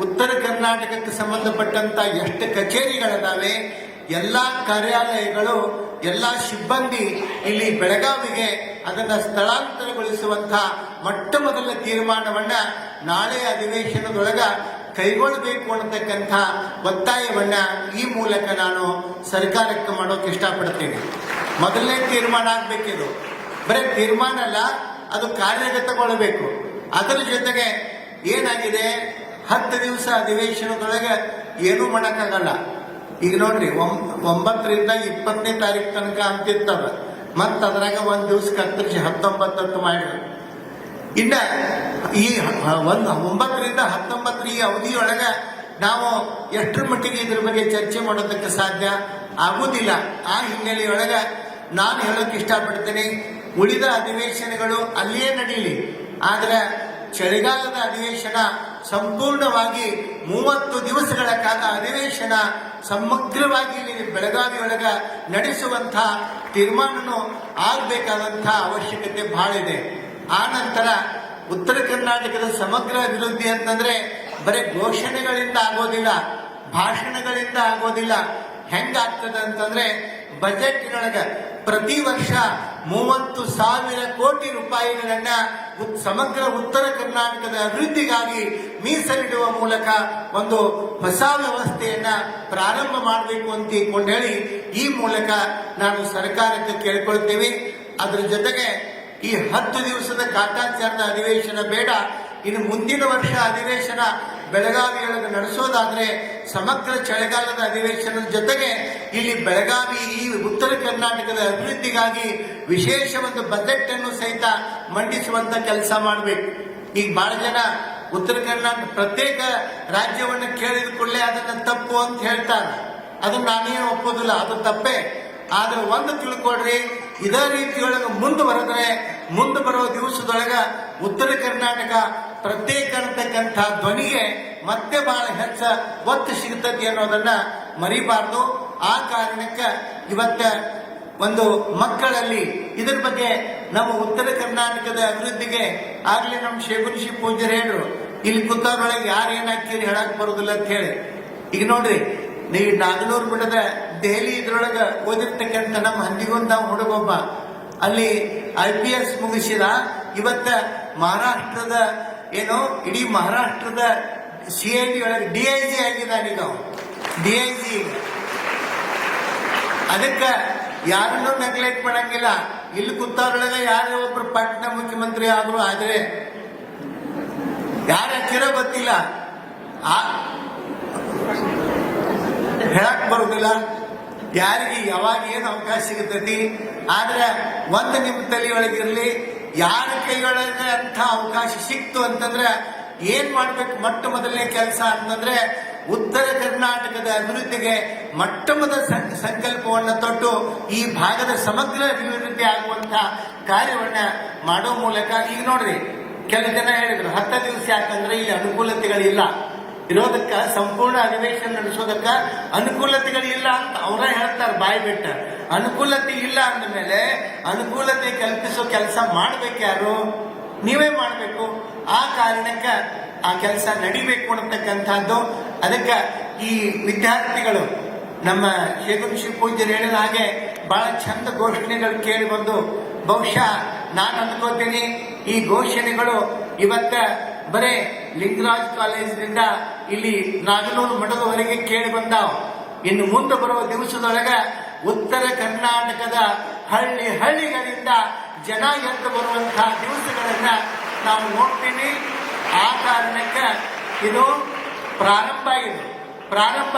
ಉತ್ತರ ಕರ್ನಾಟಕಕ್ಕೆ ಸಂಬಂಧಪಟ್ಟಂತ ಎಷ್ಟು ಕಚೇರಿಗಳಿದಾವೆ, ಎಲ್ಲಾ ಕಾರ್ಯಾಲಯಗಳು, ಎಲ್ಲಾ ಸಿಬ್ಬಂದಿ ಇಲ್ಲಿ ಬೆಳಗಾವಿಗೆ ಅದನ್ನ ಸ್ಥಳಾಂತರಗೊಳಿಸುವಂತ ಮೊಟ್ಟ ಮೊದಲ ತೀರ್ಮಾನವನ್ನ ನಾಳೆ ಅಧಿವೇಶನದೊಳಗ ಕೈಗೊಳ್ಳಬೇಕು ಅನ್ನತಕ್ಕಂಥ ಒತ್ತಾಯವನ್ನ ಈ ಮೂಲಕ ನಾನು ಸರ್ಕಾರಕ್ಕೆ ಮಾಡೋಕೆ ಇಷ್ಟಪಡ್ತೀನಿ. ಮೊದಲನೇ ತೀರ್ಮಾನ ಆಗ್ಬೇಕಿದು. ಬರೀ ತೀರ್ಮಾನ ಅಲ್ಲ, ಅದು ಕಾರ್ಯಗತಗೊಳ್ಳಬೇಕು. ಅದರ ಜೊತೆಗೆ ಏನಾಗಿದೆ? ಹತ್ತು ದಿವಸ ಅಧಿವೇಶನದೊಳಗೆ ಏನೂ ಮಾಡೋಕ್ಕಾಗಲ್ಲ. ಈಗ ನೋಡ್ರಿ ಒಂಬತ್ತರಿಂದ ಇಪ್ಪತ್ತನೇ ತಾರೀಕು ತನಕ ಅಂತಿತ್ತವ ಮತ್ತ ಅದ್ರಾಗ ಒಂದ್ ದಿವಸ ಕತ್ತರಿಸಿ ಹತ್ತೊಂಬತ್ತತ್ತು ಮಾಡಿದ್ರು. ಇನ್ನ ಈ ಒಂದ್ ಒಂದು, ಒಂಬತ್ತರಿಂದ ಹತ್ತೊಂಬತ್ತರ ಈ ಅವಧಿಯೊಳಗ ನಾವು ಎಷ್ಟರ ಮಟ್ಟಿಗೆ ಇದ್ರ ಬಗ್ಗೆ ಚರ್ಚೆ ಮಾಡೋದಕ್ಕೆ ಸಾಧ್ಯ? ಆಗುವುದಿಲ್ಲ ಆ ಹಿನ್ನೆಲೆಯೊಳಗ ನಾನು ಹೇಳೋಕೆ ಇಷ್ಟಪಡ್ತೇನೆ, ಉಳಿದ ಅಧಿವೇಶನಗಳು ಅಲ್ಲಿಯೇ ನಡೀಲಿ. ಆದ್ರೆ ಚಳಿಗಾಲದ ಅಧಿವೇಶನ ಸಂಪೂರ್ಣವಾಗಿ ಮೂವತ್ತು ದಿವಸಗಳ ಕಾಲ ಅಧಿವೇಶನ ಸಮಗ್ರವಾಗಿ ಬೆಳಗಾವಿ ಒಳಗ ನಡೆಸುವಂತ ತೀರ್ಮಾನನು ಆಗಬೇಕಾದಂತಹ ಅವಶ್ಯಕತೆ ಬಹಳ ಇದೆ. ಆ ನಂತರ ಉತ್ತರ ಕರ್ನಾಟಕದ ಸಮಗ್ರ ಅಭಿವೃದ್ಧಿ ಅಂತಂದ್ರೆ ಬರೀ ಘೋಷಣೆಗಳಿಂದ ಆಗೋದಿಲ್ಲ, ಭಾಷಣಗಳಿಂದ ಆಗೋದಿಲ್ಲ. ಹೆಂಗಾಗ್ತದೆ ಅಂತಂದ್ರೆ ಬಜೆಟ್ನೊಳಗ ಪ್ರತಿ ವರ್ಷ ಮೂವತ್ತು ಸಾವಿರ ಕೋಟಿ ರೂಪಾಯಿಗಳನ್ನ ಸಮಗ್ರ ಉತ್ತರ ಕರ್ನಾಟಕದ ಅಭಿವೃದ್ಧಿಗಾಗಿ ಮೀಸಲಿಡುವ ಮೂಲಕ ಒಂದು ಹೊಸ ವ್ಯವಸ್ಥೆಯನ್ನ ಪ್ರಾರಂಭ ಮಾಡಬೇಕು ಅಂತ ಹೇಳಿ ಈ ಮೂಲಕ ನಾನು ಸರ್ಕಾರಕ್ಕೆ ಕೇಳಿಕೊಳ್ತೇವೆ. ಅದರ ಜೊತೆಗೆ ಈ ಹತ್ತು ದಿವಸದ ಕಾಟಾಚಾರದ ಅಧಿವೇಶನ ಬೇಡ. ಇನ್ನು ಮುಂದಿನ ವರ್ಷ ಅಧಿವೇಶನ ಬೆಳಗಾವಿಯೊಳಗೆ ನಡೆಸೋದಾದ್ರೆ ಸಮಗ್ರ ಚಳಿಗಾಲದ ಅಧಿವೇಶನದ ಜೊತೆಗೆ ಇಲ್ಲಿ ಬೆಳಗಾವಿ, ಈ ಉತ್ತರ ಕರ್ನಾಟಕದ ಅಭಿವೃದ್ಧಿಗಾಗಿ ವಿಶೇಷ ಒಂದು ಬಜೆಟ್ ಅನ್ನು ಸಹಿತ ಮಂಡಿಸುವಂತ ಕೆಲಸ ಮಾಡಬೇಕು. ಈಗ ಬಹಳ ಜನ ಉತ್ತರ ಕರ್ನಾಟಕ ಪ್ರತ್ಯೇಕ ರಾಜ್ಯವನ್ನು ಕೇಳಿದ ಕೂಡಲೇ ಅದನ್ನ ತಪ್ಪು ಅಂತ ಹೇಳ್ತಾರೆ. ಅದನ್ನ ನಾನೇನು ಒಪ್ಪೋದಿಲ್ಲ, ಅದು ತಪ್ಪೇ. ಆದ್ರೆ ಒಂದು ತಿಳ್ಕೊಡ್ರಿ ಇದೇ ರೀತಿಯೊಳಗೆ ಮುಂದುವರೆದ್ರೆ, ಮುಂದೆ ಬರೋ ದಿವಸದೊಳಗ ಉತ್ತರ ಕರ್ನಾಟಕ ಪ್ರತ್ಯೇಕ ಅಂತಕ್ಕಂಥ ಧ್ವನಿಗೆ ಮತ್ತೆ ಬಹಳ ಹೆಚ್ಚ ಒತ್ತು ಸಿಗ್ತದೆ ಅನ್ನೋದನ್ನ ಮರಿಬಾರ್ದು. ಆ ಕಾರಣಕ್ಕೆ ಇವತ್ತ ಒಂದು ಮಕ್ಕಳಲ್ಲಿ ಇದರ ಬಗ್ಗೆ ನಮ್ಮ ಉತ್ತರ ಕರ್ನಾಟಕದ ಅಭಿವೃದ್ಧಿಗೆ ಆಗ್ಲೇ ನಮ್ಮ ಶೇಗುನಿಶಿ ಪೂಜಾರಿ ಹೇಳ್ರು, ಇಲ್ಲಿ ಕೂತವ್ರೊಳಗೆ ಯಾರು ಏನಾಗ್ತೀರಿ ಹೇಳಕ್ ಬರೋದಿಲ್ಲ ಅಂತ ಹೇಳಿ. ಈಗ ನೋಡ್ರಿ ನೀವು ನಾಗನೂರು ಬಿಡದ ದೆಹಲಿ ಇದ್ರೊಳಗ ಓದಿರ್ತಕ್ಕಂಥ ನಮ್ಮ ಹಂದಿಗೊಂದ ಹುಡುಗೊಬ್ಬ. ಅಲ್ಲಿ ಐ ಪಿ ಎಸ್ ಮುಗಿಸಿದ, ಇವತ್ತ ಮಹಾರಾಷ್ಟ್ರದ ಏನು? ಇಡೀ ಮಹಾರಾಷ್ಟ್ರದ ಸಿ ಐ ಟಿ ಒಳಗೆ ಡಿ ಐ ಜಿ ಆಗಿದ್ದಾನೆ ಈಗ ಡಿ ಐ ಜಿ ಅದಕ್ಕೆ ಯಾರನ್ನೂ ನೆಗ್ಲೆಕ್ಟ್ ಮಾಡಂಗಿಲ್ಲ. ಇಲ್ಲಿ ಕೂತವ್ರೊಳಗ ಯಾರೇ ಒಬ್ರು ಪಟ್ಟಣ ಮುಖ್ಯಮಂತ್ರಿ ಆದರೂ ಆದ್ರೆ ಯಾರ ಹಚ್ಚಿರೋ ಗೊತ್ತಿಲ್ಲ. ಆ, ಹೇಳಕ್ ಬರುದಿಲ್ಲ. ಯಾರಿಗೆ ಯಾವಾಗ ಏನು ಅವಕಾಶ ಸಿಗುತ್ತೈತಿ? ಆದ್ರೆ ಒಂದು ನಿಮ್ಮ ತಲೆಯೊಳಗಿರ್ಲಿ ಯಾರ ಕೈಗಳಲ್ಲಿ ಅಂತ ಅವಕಾಶ ಸಿಕ್ತು ಅಂತಂದ್ರೆ ಏನ್ ಮಾಡ್ಬೇಕು? ಮೊಟ್ಟ ಮೊದಲನೇ ಕೆಲಸ ಅಂತಂದ್ರೆ ಉತ್ತರ ಕರ್ನಾಟಕದ ಅಭಿವೃದ್ಧಿಗೆ ಮೊಟ್ಟ ಮೊದಲ ಸಂಕಲ್ಪವನ್ನು ತೊಟ್ಟು ಈ ಭಾಗದ ಸಮಗ್ರ ಅಭಿವೃದ್ಧಿ ಆಗುವಂತ ಕಾರ್ಯವನ್ನ ಮಾಡೋ ಮೂಲಕ, ಈಗ ನೋಡ್ರಿ, ಕೆಲ ಜನ ಹೇಳಿದ್ರು, ಹತ್ತ ದಿವಸ ಯಾಕಂದ್ರೆ ಇಲ್ಲಿ ಅನುಕೂಲತೆಗಳಿಲ್ಲ. ಇರೋದಕ್ಕ, ಸಂಪೂರ್ಣ ಅಧಿವೇಶನ ನಡೆಸೋದಕ್ಕ ಅನುಕೂಲತೆಗಳಿಲ್ಲ ಅಂತ ಅವರ ಹೇಳ್ತಾರೆ ಬಾಯಿ ಬಿಟ್ಟ. ಅನುಕೂಲತೆ ಇಲ್ಲ ಅಂದ ಮೇಲೆ ಅನುಕೂಲತೆ ಕಲ್ಪಿಸೋ ಕೆಲಸ ಮಾಡ್ಬೇಕು ಯಾರು? ನೀವೇ ಮಾಡಬೇಕು. ಆ ಕಾರಣಕ್ಕ ಆ ಕೆಲಸ ನಡಿಬೇಕು ಅನ್ನತಕ್ಕಂಥದ್ದು. ಅದಕ್ಕೆ ಈ ವಿದ್ಯಾರ್ಥಿಗಳು, ನಮ್ಮ ಶಿವ ಪೂಜ್ಯರು ಹೇಳಿದ ಹಾಗೆ ಬಹಳ ಚಂದ ಘೋಷಣೆಗಳು ಕೇಳಿ ಬಂದು, ಬಹುಶಃ ನಾನು ಅಂದ್ಕೋತೀನಿ ಈ ಘೋಷಣೆಗಳು ಇವತ್ತ ಬರೇ ಲಿಂಗರಾಜ್ ಕಾಲೇಜಿನಿಂದ ಇಲ್ಲಿ ನಾಗನೂರು ಮಠದವರೆಗೆ ಕೇಳಿ ಬಂದಾವ್. ಇನ್ನು ಮುಂದೆ ಬರುವ ದಿವಸದೊಳಗೆ ಉತ್ತರ ಕರ್ನಾಟಕದ ಹಳ್ಳಿ ಹಳ್ಳಿಗಳಿಂದ ಜನ ಎದ್ದು ಬರುವಂತಹ ದಿವಸಗಳನ್ನ ನಾವು ನೋಡ್ತೀನಿ. ಆ ಕಾರಣಕ್ಕೆ ಇದು ಪ್ರಾರಂಭ ಇದು. ಪ್ರಾರಂಭ.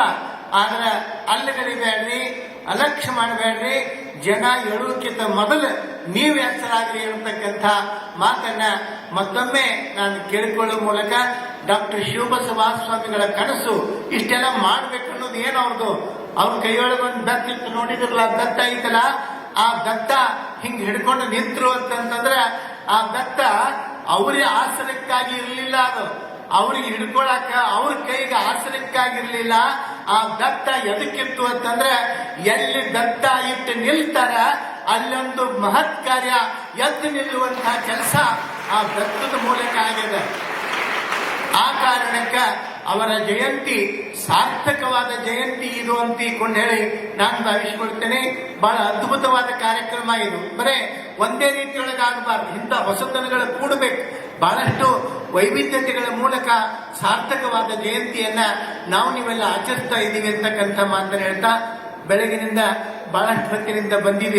ಆದ್ರೆ ಅಲ್ಲಗಳಿಬೇಡ್ರಿ ಅಲಕ್ಷ್ಯ ಮಾಡಬೇಡ್ರಿ. ಜನ ಹೇಳುವುದಕ್ಕಿಂತ ಮೊದಲು ನೀವು ಹೆಸರಾಗ್ರಿ ಅಂತಕ್ಕಂಥ ಮಾತನ್ನ ಮತ್ತೊಮ್ಮೆ ನಾನು ಕೇಳಿಕೊಳ್ಳುವ ಮೂಲಕ ಡಾಕ್ಟರ್ ಶಿವಬಸವ ಸ್ವಾಮಿಗಳ ಕನಸು ಇಷ್ಟೆಲ್ಲ ಮಾಡ್ಬೇಕು ಅನ್ನೋದು ಏನು ಅವ್ರದ್ದು? ಅವ್ರ ಕೈಯೊಳಗೆ ಒಂದು ದತ್ತ ಇತ್ತು, ನೋಡಿದ್ರಲ್ಲ ದತ್ತ ಐತಲ್ಲ? ಆ ದತ್ತ ಹಿಂಗ್ ಹಿಡ್ಕೊಂಡು ನಿಂತರು ಅಂತಂತಂದ್ರೆ ಆ ದತ್ತ ಅವರೇ ಆಸನಕ್ಕಾಗಿ ಇರಲಿಲ್ಲ ಅದು. ಅವ್ರಿಗೆ ಹಿಡ್ಕೊಳಕ ಅವ್ರ ಕೈಗೆ ಆಸನಕ್ಕಾಗಿರ್ಲಿಲ್ಲ. ಆ ದತ್ತ ಎದಕ್ಕಿತ್ತು ಅಂತಂದ್ರೆ, ಎಲ್ಲಿ ದತ್ತ ಇಟ್ಟು ನಿಲ್ತಾರ, ಅಲ್ಲೊಂದು ಮಹತ್ ಕಾರ್ಯ, ಎದ್ದು ನಿಲ್ಲುವಂತಹ ಕೆಲಸ ಆ ದತ್ತದ ಮೂಲಕ ಆಗಿದೆ. ಆ ಕಾರಣಕ್ಕ ಅವರ ಜಯಂತಿ, ಸಾರ್ಥಕವಾದ ಜಯಂತಿ ಇದು ಅಂತ ಹೇಳಿ ನಾನು ಭಾವಿಸಿಕೊಳ್ತೇನೆ. ಬಹಳ ಅದ್ಭುತವಾದ ಕಾರ್ಯಕ್ರಮ ಇದು. ಬರೇ, ಒಂದೇ ರೀತಿಯೊಳಗಾಗಬಾರ್ದು. ಇಂಥ ಹೊಸತನಗಳು ಕೂಡಬೇಕು. ಬಹಳಷ್ಟು ವೈವಿಧ್ಯತೆಗಳ ಮೂಲಕ ಸಾರ್ಥಕವಾದ ಜಯಂತಿಯನ್ನ ನಾವು ನೀವೆಲ್ಲ ಆಚರಿಸ್ತಾ ಇದ್ದೀವಿ ಅಂತಕ್ಕಂಥ ಮಾತನ್ನು ಹೇಳ್ತಾ ಬೆಳಗಿನಿಂದ ಬಹಳಷ್ಟು ಹೊತ್ತಿನಿಂದ ಬಂದಿದೆ